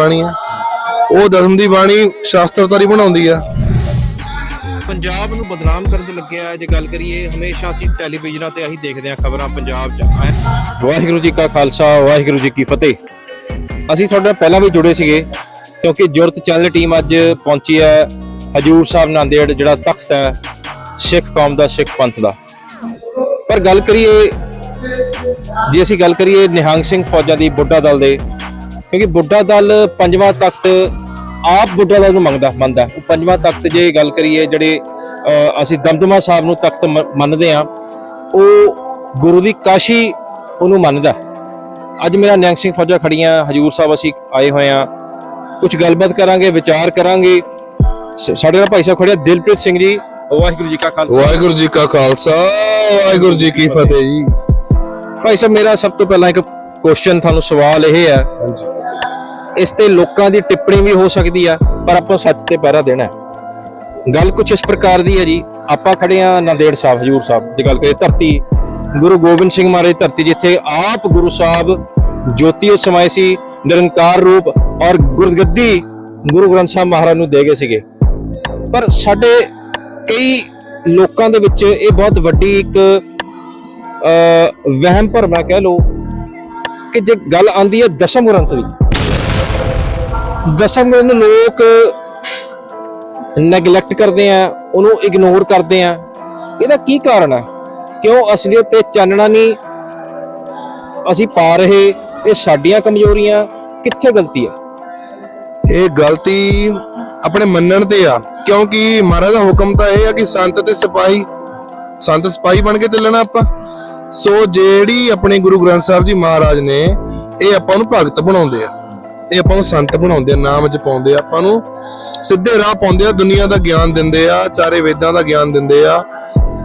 ਬਾਣੀ ਆ। ਉਹ ਦਸਮ ਦੀ ਬਾਣੀ ਸ਼ਾਸਤਰਤਾਰੀ ਬਣਾਉਂਦੀ ਆ। ਪੰਜਾਬ ਨੂੰ ਬਦਨਾਮ ਕਰਨ ਤੇ ਲੱਗਿਆ ਜੇ ਗੱਲ ਕਰੀਏ ਹਮੇਸ਼ਾ ਅਸੀਂ ਟੈਲੀਵਿਜ਼ਨਾਂ ਤੇ ਅਸੀਂ ਦੇਖਦੇ ਹਾਂ ਖਬਰਾਂ ਪੰਜਾਬ 'ਚ। ਵਾਹਿਗੁਰੂ ਜੀ ਕਾ ਖਾਲਸਾ ਵਾਹਿਗੁਰੂ ਜੀ ਕੀ ਫਤਿਹ। ਅਸੀਂ ਤੁਹਾਡੇ ਨਾਲ ਪਹਿਲਾਂ ਵੀ ਜੁੜੇ ਸੀਗੇ ਕਿਉਂਕਿ ਜੁਰਤ ਚੈਨਲ ਟੀਮ ਅੱਜ ਪਹੁੰਚੀ ਹੈ ਹਜੂਰ ਸਾਹਿਬ ਨਾਂਦੇੜ ਜਿਹੜਾ ਤਖਤ ਹੈ ਸਿੱਖ ਕੌਮ ਦਾ ਸਿੱਖ ਪੰਥ ਦਾ। ਪਰ ਗੱਲ ਕਰੀਏ ਜੇ ਅਸੀਂ ਗੱਲ ਕਰੀਏ ਨਿਹੰਗ ਸਿੰਘ ਫੌਜਾਂ ਦੀ ਬੁੱਢਾ ਦਲ ਦੇ ਕਿਉਂਕਿ ਬੁੱਢਾ ਦਲ ਪੰਜਵਾਂ ਤਖਤ ਆਪ ਬੁੱਢਾ ਦਲ ਨੂੰ ਮੰਗਦਾ ਮੰਨਦਾ। ਉਹ ਪੰਜਵਾਂ ਤਖਤ ਜੇ ਗੱਲ ਕਰੀਏ ਜਿਹੜੇ ਅਸੀਂ ਦਮਦਮਾ ਸਾਹਿਬ ਨੂੰ ਤਖਤ ਮੰਨਦੇ ਆ ਉਹ ਗੁਰੂ ਦੀ ਕਾਸ਼ੀ ਉਹਨੂੰ ਮੰਨਦਾ। ਅੱਜ ਮੇਰਾ ਨਿਹੰਗ ਸਿੰਘ ਫੌਜਾਂ ਖੜੀਆਂ ਹਜੂਰ ਸਾਹਿਬ ਅਸੀਂ ਆਏ ਹੋਏ ਆ ਕੁਝ ਗੱਲਬਾਤ ਕਰਾਂਗੇ ਵਿਚਾਰ ਕਰਾਂਗੇ। ਸਾਡੇ ਨਾਲ ਭਾਈ ਸਾਹਿਬ ਖੜੇ ਆ ਦਿਲਪ੍ਰੀਤ ਸਿੰਘ ਜੀ ਵਾਹਿਗੁਰੂ ਜੀ ਕਾ ਖਾਲਸਾ। ਵਾਹਿਗੁਰੂ ਜੀ ਕਾ ਖਾਲਸਾ ਵਾਹਿਗੁਰੂ ਜੀ ਕੀ ਫਤਿਹ ਜੀ। ਭਾਈ ਸਾਹਿਬ ਮੇਰਾ ਸਭ ਤੋਂ ਪਹਿਲਾਂ ਇੱਕ ਕੁਐਸਚਨ ਤੁਹਾਨੂੰ ਸਵਾਲ ਇਹ ਹੈ ਹਾਂਜੀ। ਇਸ ਤੇ ਲੋਕਾਂ ਦੀ ਟਿੱਪਣੀ ਵੀ ਹੋ ਸਕਦੀ ਆ, ਪਰ ਆਪਾਂ ਸੱਚ ਤੇ ਪਹਿਰਾ ਦੇਣਾ ਗੱਲ ਕੁਝ ਇਸ ਪ੍ਰਕਾਰ ਦੀ ਹੈ ਜੀ, ਆਪਾਂ ਖੜੇ ਆ ਨੰਦੇੜ ਸਾਹਿਬ, ਹਜੂਰ ਸਾਹਿਬ ਦੀ ਗੱਲ ਕਰੀਏ, ਧਰਤੀ ਗੁਰੂ ਗੋਬਿੰਦ ਸਿੰਘ ਮਹਾਰਾਜ ਦੀ ਧਰਤੀ ਜਿੱਥੇ ਆਪ ਗੁਰੂ ਸਾਹਿਬ ਜੋਤੀ ਉਸ ਸਮਾਏ ਸੀ, ਨਿਰੰਕਾਰ ਰੂਪ ਔਰ ਗੁਰਗੱਦੀ ਗੁਰੂ ਗ੍ਰੰਥ ਸਾਹਿਬ ਮਹਾਰਾਜ ਨੂੰ ਦੇ ਗਏ ਸੀਗੇ। ਪਰ ਸਾਡੇ ਕਈ ਲੋਕਾਂ ਦੇ ਵਿੱਚ ਇਹ ਬਹੁਤ ਵੱਡੀ ਇੱਕ ਅ ਵਹਿਮ ਭਰਮਾ ਕਹਿ ਲਓ ਕਿ ਜੇ ਗੱਲ ਆਂਦੀ ਹੈ ਦਸ਼ਮ ਗ੍ਰੰਥ ਦੀ ਦਸਮ ਗ੍ਰੰਥ ਨੂੰ ਲੋਕ ਨੈਗਲੈਕਟ ਕਰਦੇ ਆ, ਉਹਨੂੰ ਇਗਨੋਰ ਕਰਦੇ ਆ। ਇਹਦਾ ਕੀ ਕਾਰਨ ਹੈ ਕਿਉਂ ਅਸਲੀਅਤ ਤੇ ਚਾਨਣਾ ਨਹੀਂ ਅਸੀਂ ਪਾ ਰਹੇ? ਇਹ ਸਾਡੀਆਂ ਕਮਜ਼ੋਰੀਆਂ, ਕਿੱਥੇ ਗਲਤੀ ਆ? ਇਹ ਗਲਤੀ ਆਪਣੇ ਮੰਨਣ ਤੇ ਆ, ਕਿਉਂਕਿ ਮਹਾਰਾਜ ਦਾ ਹੁਕਮ ਤਾਂ ਇਹ ਆ ਕਿ ਸੰਤ ਤੇ ਸਿਪਾਹੀ, ਸੰਤ ਸਿਪਾਹੀ ਬਣ ਕੇ ਚੱਲਣਾ ਆਪਾਂ। ਸੋ ਜਿਹੜੀ ਆਪਣੇ ਗੁਰੂ ਗ੍ਰੰਥ ਸਾਹਿਬ ਜੀ ਮਹਾਰਾਜ ਨੇ, ਇਹ ਆਪਾਂ ਨੂੰ ਭਗਤ ਬਣਾਉਂਦੇ ਆ। ਇਹ ਆਪਾਂ ਨੂੰ ਸੰਤ ਬਣਾਉਂਦੇ ਆ, ਨਾਮ ਚ ਪਾਉਂਦੇ ਆ। ਆਪਾਂ ਨੂੰ ਸਿੱਧੇ ਰਾਹ ਪਾਉਂਦੇ ਆ, ਦੁਨੀਆ ਦਾ ਗਿਆਨ ਦਿੰਦੇ ਆ, ਚਾਰੇ ਵੇਦਾਂ ਦਾ ਗਿਆਨ ਦਿੰਦੇ ਆ,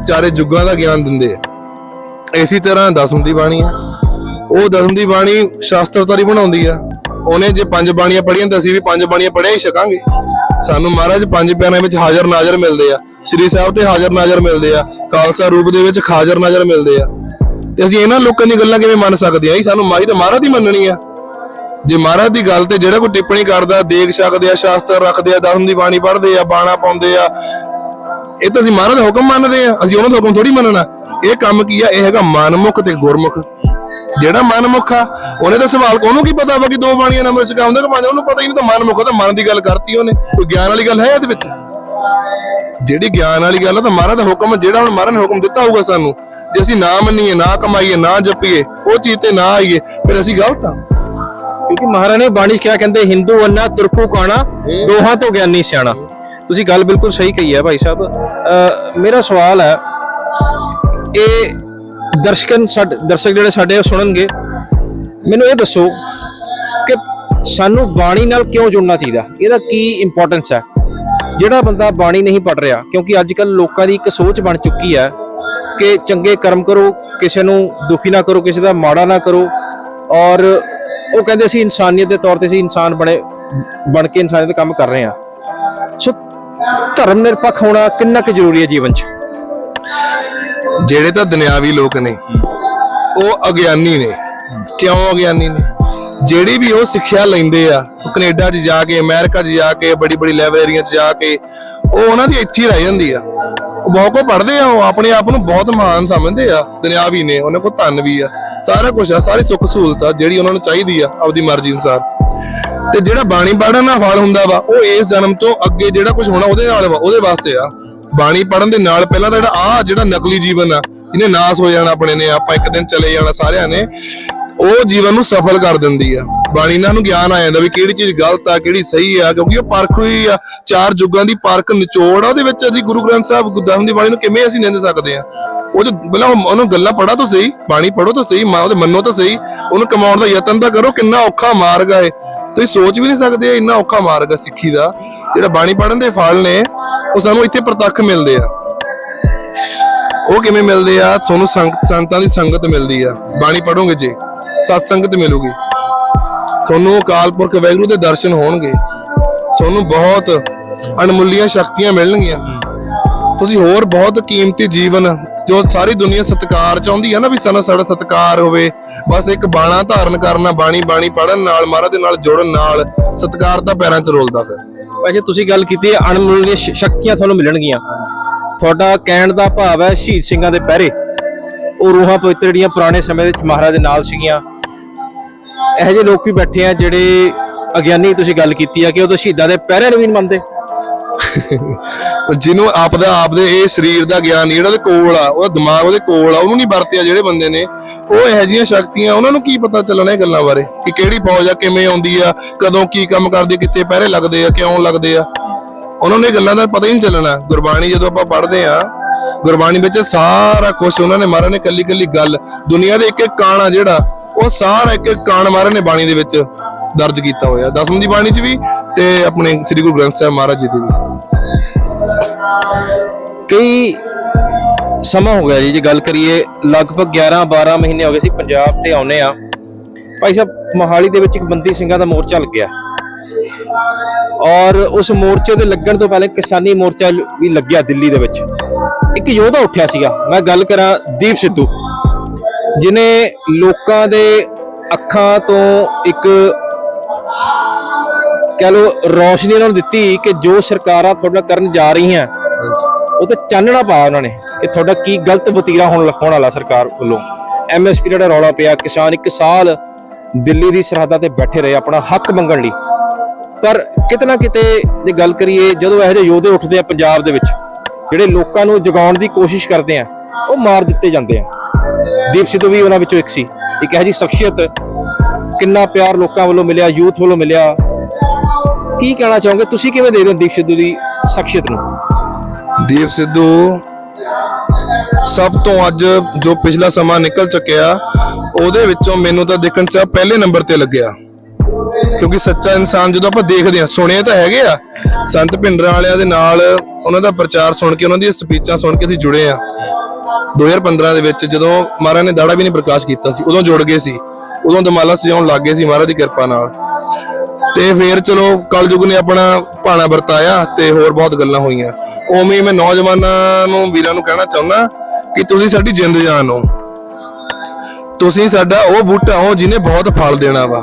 ਚਾਰੇ ਜੁਗਾਂ ਦਾ ਗਿਆਨ ਦਿੰਦੇ ਆ। ਇਸੇ ਤਰ੍ਹਾਂ ਦਸਮ ਦੀ ਬਾਣੀ ਆ। ਉਹ ਦਸਮ ਦੀ ਬਾਣੀ ਸ਼ਾਸਤਰਤਾਰੀ ਬਣਾਉਂਦੀ ਆ। ਉਹਨੇ ਜੇ ਪੰਜ ਬਾਣੀਆਂ ਪੜ੍ਹੀਆਂ ਤਾਂ ਅਸੀਂ ਵੀ ਪੰਜ ਬਾਣੀਆਂ ਪੜ੍ਹਿਆ ਹੀ ਸਕਾਂਗੇ ਸਾਨੂੰ ਮਹਾਰਾਜ ਪੰਜ ਪਿਆਰਿਆਂ ਵਿੱਚ ਹਾਜ਼ਰ ਨਾਜ਼ਰ ਮਿਲਦੇ ਆ। ਸ੍ਰੀ ਸਾਹਿਬ ਤੇ ਹਾਜ਼ਰ ਨਾਜ਼ਰ ਮਿਲਦੇ ਆ। ਖਾਲਸਾ ਰੂਪ ਦੇ ਵਿੱਚ ਹਾਜ਼ਰ ਨਾਜ਼ਰ ਮਿਲਦੇ ਆ। ਤੇ ਅਸੀਂ ਇਹਨਾਂ ਲੋਕਾਂ ਦੀ ਗੱਲਾਂ ਕਿਵੇਂ ਮੰਨ ਸਕਦੇ ਆ? ਜੀ ਸਾਨੂੰ ਮਾਹੀ ਤਾਂ ਮਹਾਰਾਜ ਦੀ ਮੰਨਣੀ ਆ ਜੇ ਮਹਾਰਾਜ ਦੀ ਗੱਲ ਤੇ ਜਿਹੜਾ ਕੋਈ ਟਿੱਪਣੀ ਕਰਦਾ, ਦੇਖ ਸਕਦੇ ਆ, ਸ਼ਾਸਤਰ ਰੱਖਦੇ ਆ, ਦਸਮ ਦੀ ਬਾਣੀ ਪੜ੍ਹਦੇ ਆ, ਬਾਣਾ ਪਾਉਂਦੇ ਆ, ਇਹ ਤਾਂ ਅਸੀਂ ਮਹਾਰਾਜ ਦਾ ਹੁਕਮ ਮੰਨਦੇ ਆ, ਅਸੀਂ ਉਹਨਾਂ ਦਾ ਹੁਕਮ ਥੋੜੀ ਮੰਨਣਾ। ਇਹ ਕੰਮ ਕੀ ਆ? ਇਹ ਹੈਗਾ ਮਨਮੁਖ ਤੇ ਗੁਰਮੁਖ। ਜਿਹੜਾ ਮਨਮੁਖ ਆ, ਉਹਨੇ ਤਾਂ ਸਵਾਲ ਕੋਨੂੰ ਕੀ ਪਤਾ ਵਾ ਕਿ ਦੋ ਬਾਣੀਆਂ ਨੰਬਰ ਸਿਖਾਉਂਦਾ ਕਿ ਪੰਜ ਉਹਨੂੰ ਪਤਾ ਹੀ ਨਹੀਂ ਤਾਂ ਮਨਮੁਖ ਆ ਤਾਂ ਮਨ ਦੀ ਗੱਲ ਕਰਤੀ ਉਹਨੇ। ਕੋਈ ਗਿਆਨ ਵਾਲੀ ਗੱਲ ਹੈ ਇਹਦੇ ਵਿੱਚ? ਜਿਹੜੀ ਗਿਆਨ ਵਾਲੀ ਗੱਲ ਆ, ਤਾਂ ਮਹਾਰਾਜ ਦਾ ਹੁਕਮ, ਜਿਹੜਾ ਹੁਣ ਮਹਾਰਾਜ ਨੇ ਹੁਕਮ ਦਿੱਤਾ ਹੋਊਗਾ ਸਾਨੂੰ, ਜੇ ਅਸੀਂ ਨਾ ਮੰਨੀਏ, ਨਾ ਕਮਾਈਏ, ਨਾ ਜਪੀਏ, ਉਹ ਚੀਜ਼ ਤੇ ਨਾ ਆਈਏ, ਫਿਰ ਅਸੀਂ ਗਲਤ ਆ। ਕਿਉਂਕਿ ਮਹਾਰਾਜ ਨੇ ਬਾਣੀ ਕਿਆ ਕਹਿੰਦੇ ਹਿੰਦੂ ਅੰਨਾ ਤੁਰਕੂ ਕਾਣਾ ਦੋਹਾਂ ਤੋਂ ਗਿਆਨੀ ਸਿਆਣਾ। ਤੁਸੀਂ ਗੱਲ ਬਿਲਕੁਲ ਸਹੀ ਕਹੀ ਹੈ ਭਾਈ ਸਾਹਿਬ। ਮੇਰਾ ਸਵਾਲ ਹੈ ਇਹ ਦਰਸ਼ਕਨ ਸਾਡੇ ਦਰਸ਼ਕ ਜਿਹੜੇ ਸਾਡੇ ਉਹ ਸੁਣਨਗੇ ਮੈਨੂੰ ਇਹ ਦੱਸੋ ਕਿ ਸਾਨੂੰ ਬਾਣੀ ਨਾਲ ਕਿਉਂ ਜੁੜਨਾ ਚਾਹੀਦਾ? ਇਹਦਾ ਕੀ ਇੰਪੋਰਟੈਂਸ ਹੈ? ਜਿਹੜਾ ਬੰਦਾ ਬਾਣੀ ਨਹੀਂ ਪੜ ਰਿਹਾ ਕਿਉਂਕਿ ਅੱਜ ਕੱਲ ਲੋਕਾਂ ਦੀ ਇੱਕ ਸੋਚ ਬਣ ਚੁੱਕੀ ਹੈ ਕਿ ਚੰਗੇ ਕਰਮ ਕਰੋ ਕਿਸੇ ਨੂੰ ਦੁਖੀ ਨਾ ਕਰੋ ਕਿਸੇ ਦਾ ਮਾੜਾ ਨਾ ਕਰੋ ਔਰ ਉਹ ਕਹਿੰਦੇ ਸੀ ਇਨਸਾਨੀਅਤ ਦੇ ਤੌਰ ਤੇ ਅਸੀਂ ਇਨਸਾਨ ਬਣੇ, ਬਣ ਕੇ ਇਨਸਾਨੀਅਤ ਦੇ ਕੰਮ ਕਰ ਰਹੇ ਹਾਂ। ਸੋ ਧਰਮ ਨਿਰਪੱਖ ਹੋਣਾ ਕਿੰਨਾ ਕੁ ਜ਼ਰੂਰੀ ਹੈ ਜੀਵਨ 'ਚ? ਜਿਹੜੇ ਤਾਂ ਦੁਨਿਆਵੀ ਲੋਕ ਨੇ, ਉਹ ਅਗਿਆਨੀ ਨੇ। ਕਿਉਂ ਅਗਿਆਨੀ ਨੇ? ਜਿਹੜੀ ਵੀ ਉਹ ਸਿੱਖਿਆ ਲੈਂਦੇ ਆ, ਉਹ ਕੈਨੇਡਾ 'ਚ ਜਾ ਕੇ, ਅਮਰੀਕਾ 'ਚ ਜਾ ਕੇ, ਬੜੀ ਬੜੀ ਲਾਇਬ੍ਰੇਰੀਆਂ 'ਚ ਜਾ ਕੇ, ਉਹ ਉਹਨਾਂ ਦੀ ਇੱਥੇ ਰਹਿ ਜਾਂਦੀ ਆ। ਉਹ ਬਹੁਤ ਕੋ ਪੜ੍ਹਦੇ ਆ, ਉਹ ਆਪਣੇ ਆਪ ਨੂੰ ਬਹੁਤ ਮਹਾਨ ਸਮਝਦੇ ਆ। ਦੁਨਿਆਵੀ ਨੇ, ਉਹਨਾਂ ਕੋਲ ਧਨ ਵੀ ਆ। ਸਾਰਾ ਕੁਝ ਆ, ਸਾਰੀ ਸੁੱਖ ਸਹੂਲਤ ਆ ਜਿਹੜੀ ਉਹਨਾਂ ਨੂੰ ਚਾਹੀਦੀ ਆ ਆਪਦੀ ਮਰਜ਼ੀ ਅਨੁਸਾਰ। ਤੇ ਜਿਹੜਾ ਬਾਣੀ ਪੜਨ ਨਾਲ ਫਲ ਹੁੰਦਾ ਵਾ, ਉਹ ਇਸ ਜਨਮ ਤੋਂ ਅੱਗੇ ਜਿਹੜਾ ਕੁਝ ਹੋਣਾ ਉਹਦੇ ਨਾਲ ਵਾ, ਉਹਦੇ ਵਾਸਤੇ ਆ। ਬਾਣੀ ਪੜਨ ਦੇ ਨਾਲ ਪਹਿਲਾਂ ਤਾਂ ਜਿਹੜਾ ਆ ਜਿਹੜਾ ਨਕਲੀ ਜੀਵਨ ਆ ਇਹਨੇ ਨਾਸ ਹੋ ਜਾਣਾ ਆਪਣੇ ਨੇ, ਆਪਾਂ ਇੱਕ ਦਿਨ ਚਲੇ ਜਾਣਾ ਸਾਰਿਆਂ ਨੇ, ਉਹ ਜੀਵਨ ਨੂੰ ਸਫਲ ਕਰ ਦਿੰਦੀ ਆ। ਬਾਣੀ ਨਾਲ ਨੂੰ ਗਿਆਨ ਆ ਜਾਂਦਾ ਵੀ ਕਿਹੜੀ ਚੀਜ਼ ਗਲਤ ਆ, ਕਿਹੜੀ ਸਹੀ ਆ, ਕਿਉਂਕਿ ਉਹ ਪਰਖ ਹੋਈ ਆ, ਚਾਰ ਯੁੱਗਾਂ ਦੀ ਪਰਖ ਨਿਚੋੜ ਆ, ਉਹਦੇ ਵਿੱਚ ਅਸੀਂ ਗੁਰੂ ਗ੍ਰੰਥ ਸਾਹਿਬ ਗੁਰਦਾਮ ਦੀ ਬਾਣੀ ਨੂੰ ਕਿਵੇਂ ਅਸੀਂ ਨਿੰਦ ਸਕਦੇ ਆ? ਉਹ ਜੋ ਪਹਿਲਾਂ ਉਹਨੂੰ ਗੱਲਾਂ ਪੜਾ ਤਾਂ ਸਹੀ, ਬਾਣੀ ਪੜੋ ਤਾਂ ਸਹੀ, ਮਾਂ ਉਹਦੇ ਮੰਨੋ ਤਾਂ ਸਹੀ, ਉਹਨੂੰ ਕਮਾਉਣ ਦਾ ਯਤਨ ਤਾਂ ਕਰੋ, ਕਿੰਨਾ ਔਖਾ ਮਾਰਗ ਆ ਤੁਸੀਂ ਸੋਚ ਵੀ ਨਹੀਂ ਸਕਦੇ ਇੰਨਾ ਔਖਾ ਮਾਰਗ ਆ ਸਿੱਖੀ ਦਾ। ਜਿਹੜਾ ਬਾਣੀ ਪੜਨ ਦੇ ਫਲ ਨੇ, ਉਹ ਸਾਨੂੰ ਇੱਥੇ ਪ੍ਰਤੱਖ ਮਿਲਦੇ ਆ। ਉਹ ਕਿਵੇਂ ਮਿਲਦੇ ਆ? ਤੁਹਾਨੂੰ ਸੰਗਤ ਸੰਤਾਂ ਦੀ ਸੰਗਤ ਮਿਲਦੀ ਆ। ਬਾਣੀ ਪੜੋਗੇ ਜੇ ਸਤ ਸੰਗਤ ਮਿਲੂਗੀ। ਤੁਹਾਨੂੰ ਅਕਾਲ ਪੁਰਖ ਵੈਗਰੂ ਦੇ ਦਰਸ਼ਨ ਹੋਣਗੇ। ਤੁਹਾਨੂੰ ਬਹੁਤ ਅਣਮੁੱਲੀਆਂ ਸ਼ਕਤੀਆਂ ਮਿਲਣਗੀਆਂ। ਤੁਸੀਂ ਹੋਰ ਬਹੁਤ ਕੀਮਤੀ ਜੀਵਨ ਜੋ ਸਾਰੀ ਦੁਨੀਆ ਸਤਿਕਾਰ ਚਾਹੁੰਦੀ ਹੈ ਨਾ ਵੀ ਸਾਨੂੰ ਸਾਡਾ ਸਤਿਕਾਰ ਹੋਵੇ, ਬਸ ਇੱਕ ਬਾਣਾ ਧਾਰਨ ਕਰਨਾ, ਬਾਣੀ ਬਾਣੀ ਪੜਨ ਨਾਲ, ਮਹਾਰਾਜ ਦੇ ਨਾਲ ਜੁੜਨ ਨਾਲ ਸਤਿਕਾਰ ਤਾਂ ਪੈਰਾਂ 'ਚ ਰੋਲਦਾ ਫਿਰ। ਵੈਸੇ ਤੁਸੀਂ ਗੱਲ ਕੀਤੀ ਹੈ ਅਣਮੁੱਲੀਆਂ ਸ਼ਕਤੀਆਂ ਤੁਹਾਨੂੰ ਮਿਲਣਗੀਆਂ। ਤੁਹਾਡਾ ਕਹਿਣ ਦਾ ਭਾਵ ਹੈ ਸ਼ਹੀਦ ਸਿੰਘਾਂ ਦੇ ਪਹਿਰੇ। ਉਹ ਰੂਹਾਂ ਪਵਿੱਤਰ ਜਿਹੜੀਆਂ ਪੁਰਾਣੇ ਸਮੇਂ ਵਿੱਚ ਮਹਾਰਾਜ ਦੇ ਨਾਲ ਸੀਗੀਆਂ। ਇਹੋ ਜਿਹੇ ਲੋਕ ਵੀ ਬੈਠੇ ਆ ਜਿਹੜੇ ਅਗਿਆਨੀ ਤੁਸੀਂ ਗੱਲ ਕੀਤੀ ਆ ਕਿ ਉਹ ਤਾਂ ਸ਼ਹੀਦਾਂ ਦੇ ਪਹਿਰੇ ਨੂੰ ਵੀ ਨਹੀਂ ਮੰਨਦੇ। ਜਿਹਨੂੰ ਆਪਦਾ ਆਪਦੇ ਇਹ ਸਰੀਰ ਦਾ ਗਿਆਨ ਜਿਹੜਾ ਉਹਦੇ ਕੋਲ ਆ, ਉਹਦਾ ਦਿਮਾਗ ਉਹਦੇ ਕੋਲ ਆ, ਉਹਨੂੰ ਨਹੀਂ ਵਰਤਿਆ ਜਿਹੜੇ ਬੰਦੇ ਨੇ, ਉਹ ਇਹੋ ਜਿਹੀਆਂ ਸ਼ਕਤੀਆਂ, ਉਹਨਾਂ ਨੂੰ ਕੀ ਪਤਾ ਚੱਲਣਾ ਇਹ ਗੱਲਾਂ ਬਾਰੇ, ਕਿ ਕਿਹੜੀ ਫੌਜ ਆ, ਕਿਵੇਂ ਆਉਂਦੀ ਆ, ਕਦੋਂ ਕੀ ਕੰਮ ਕਰਦੀ, ਕਿੱਥੇ ਪਹਿਰੇ ਲੱਗਦੇ ਆ, ਕਿਉਂ ਲੱਗਦੇ ਆ। ਉਹਨਾਂ ਨੂੰ ਇਹ ਗੱਲਾਂ ਦਾ ਪਤਾ ਹੀ ਨਹੀਂ ਚੱਲਣਾ। ਗੁਰਬਾਣੀ ਜਦੋਂ ਆਪਾਂ ਪੜ੍ਹਦੇ ਆ, ਗੁਰਬਾਣੀ ਵਿੱਚ ਸਾਰਾ ਕੁਝ ਉਹਨਾਂ ਨੇ ਮਹਾਰਾਜ ਨੇ ਕੱਲੀ ਕੱਲੀ ਗੱਲ। ਦੁਨੀਆ ਦੇ ਇੱਕ ਇੱਕ ਕਾਣ ਆ ਜਿਹੜਾ, ਉਹ ਸਾਰਾ ਇੱਕ ਇੱਕ ਕਾਣ ਮਹਾਰਾਜ ਨੇ ਬਾਣੀ ਦੇ ਵਿੱਚ ਦਰਜ ਕੀਤਾ ਹੋਇਆ। ਦਸਮ ਦੀ ਬਾਣੀ 'ਚ ਵੀ ਤੇ ਆਪਣੇ ਸ੍ਰੀ ਗੁਰੂ ਗ੍ਰੰਥ ਸਾਹਿਬ ਮਹਾਰਾਜ ਜੀ ਦੀ ਵੀ। ਕਈ ਸਮਾਂ ਹੋ ਗਿਆ ਜੀ, ਜੇ ਗੱਲ ਕਰੀਏ, ਲਗਭਗ 11 12 ਮਹੀਨੇ ਹੋ ਗਏ ਸੀ ਪੰਜਾਬ ਤੇ ਆਉਨੇ ਆ। ਭਾਈ ਸਾਹਿਬ, ਮੋਹਾਲੀ ਦੇ ਵਿੱਚ ਇੱਕ ਬੰਦੀ ਸਿੰਘਾਂ ਦਾ ਮੋਰਚਾ ਲੱਗਿਆ। ਔਰ ਉਸ ਮੋਰਚੇ ਦੇ ਲੱਗਣ ਤੋਂ ਪਹਿਲੇ ਕਿਸਾਨੀ ਮੋਰਚਾ ਵੀ ਲੱਗਿਆ ਦਿੱਲੀ ਦੇ ਵਿੱਚ। ਇੱਕ ਯੋਧਾ ਉੱਠਿਆ ਸੀਗਾ, ਮੈਂ ਗੱਲ ਕਰਾਂ ਦੀਪ ਸਿੱਧੂ। ਜਿਨੇ ਲੋਕਾਂ ਦੇ ਅੱਖਾਂ ਤੋਂ ਇੱਕ ਕਹ ਲੋ ਰੋਸ਼ਨੀ ਉਹਨਾਂ ਨੂੰ ਦਿੱਤੀ ਕਿ ਜੋ ਸਰਕਾਰਾਂ ਤੁਹਾਡਾ ਕਰਨ ਜਾ ਰਹੀਆਂ ਉਹ ਤੇ ਚਾਨਣਾ ਪਾਇਆ ਉਹਨਾਂ ਨੇ ਕਿ ਤੁਹਾਡਾ ਕੀ ਗਲਤ ਵਤੀਰਾ ਹੋਣ ਹੋਣ ਵਾਲਾ ਸਰਕਾਰ ਵੱਲੋਂ। ਐਮਐਸਪੀ ਦਾ ਰੌਲਾ ਪਿਆ ਕਿਸਾਨ ਇੱਕ ਸਾਲ ਦਿੱਲੀ ਦੀ ਸਰਹੱਦਾਂ ਤੇ ਬੈਠੇ ਰਹੇ ਆਪਣਾ ਹੱਕ ਮੰਗਣ ਲਈ। ਪਰ ਕਿਤੇ ਨਾ ਕਿਤੇ ਜੇ ਗੱਲ ਕਰੀਏ ਜਦੋਂ ਇਹੋ ਜਿਹੇ ਯੋਧੇ ਉੱਠਦੇ ਆ ਪੰਜਾਬ ਦੇ ਵਿੱਚ ਜਿਹੜੇ ਲੋਕਾਂ ਨੂੰ ਜਗਾਉਣ ਦੀ ਕੋਸ਼ਿਸ਼ ਕਰਦੇ ਆ ਉਹ ਮਾਰ ਦਿੱਤੇ ਜਾਂਦੇ ਆ। ਦੀਪ ਸਿੱਧੂ ਵੀ ਉਹਨਾਂ ਵਿੱਚੋਂ ਇੱਕ ਸੀ। ਇੱਕ ਇਹੋ ਜਿਹੀ ਸ਼ਖਸੀਅਤ ਕਿੰਨਾ ਪਿਆਰ ਲੋਕਾਂ ਵੱਲੋਂ ਮਿਲਿਆ ਯੂਥ ਵੱਲੋਂ ਮਿਲਿਆ ਕੀ ਕਹਿਣਾ ਚਾਹੋਗੇ? ਤੁਸੀਂ ਕਿਵੇਂ ਦੇਖਦੇ ਹੋ ਦੀਪ ਸਿੱਧੂ ਦੀ ਸ਼ਖਸੀਅਤ ਨੂੰ? ਦੀਪ ਸਿੱਧੂ, ਸਭ ਤੋਂ ਅੱਜ ਜੋ ਪਿਛਲਾ ਸਮਾਂ ਨਿਕਲ ਚੁੱਕਿਆ, ਉਹਦੇ ਵਿੱਚੋਂ ਮੈਨੂੰ ਤਾਂ ਦੇਖਣ ਸੇ ਪਹਿਲੇ ਨੰਬਰ ਤੇ ਲੱਗਿਆ। ਕਿਉਂਕਿ ਸੱਚਾ ਇਨਸਾਨ ਜਦੋਂ ਆਪਾਂ ਦੇਖਦੇ ਆ ਸੁਣੇ ਤਾਂ ਹੈਗੇ ਆ, ਸੰਤ ਭਿੰਡਰਾਂ ਵਾਲਿਆਂ ਦੇ ਨਾਲ ਉਹਨਾਂ ਦਾ ਪ੍ਰਚਾਰ ਸੁਣ ਕੇ, ਉਹਨਾਂ ਦੀਆਂ ਸਪੀਚਾਂ ਸੁਣ ਕੇ ਅਸੀਂ ਜੁੜੇ ਆ 2015 ਦੇ ਵਿੱਚ ਜਦੋਂ ਮਹਾਰਾਜ ਨੇ ਦਾੜਾ ਵੀ ਨਹੀਂ ਪ੍ਰਕਾਸ਼ ਕੀਤਾ ਸੀ, ਉਦੋਂ ਜੁੜ ਗਏ ਸੀ, ਉਦੋਂ ਦਮਾਲਾ ਸਜਾਉਣ ਲੱਗ ਗਏ ਸੀ ਮਹਾਰਾਜ ਦੀ ਕਿਰਪਾ ਨਾਲ। ਤੇ ਫੇਰ ਚਲੋ ਕਲਯੁਗ ਨੇ ਆਪਣਾ ਭਾਣਾ ਵਰਤਾਇਆ ਤੇ ਹੋਰ ਬਹੁਤ ਗੱਲਾਂ ਹੋਈਆਂ। ਉਵੇਂ ਮੈਂ ਨੌਜਵਾਨਾਂ ਨੂੰ, ਵੀਰਾਂ ਨੂੰ ਕਹਿਣਾ ਚਾਹੁੰਦਾ ਕਿ ਤੁਸੀਂ ਸਾਡੀ ਜਿੰਦ ਜਾਨ ਹੋ। ਤੁਸੀਂ ਸਾਡਾ ਉਹ ਬੂਟਾ ਹੋ ਜਿਹਨੇ ਬਹੁਤ ਫਲ ਦੇਣਾ ਵਾ।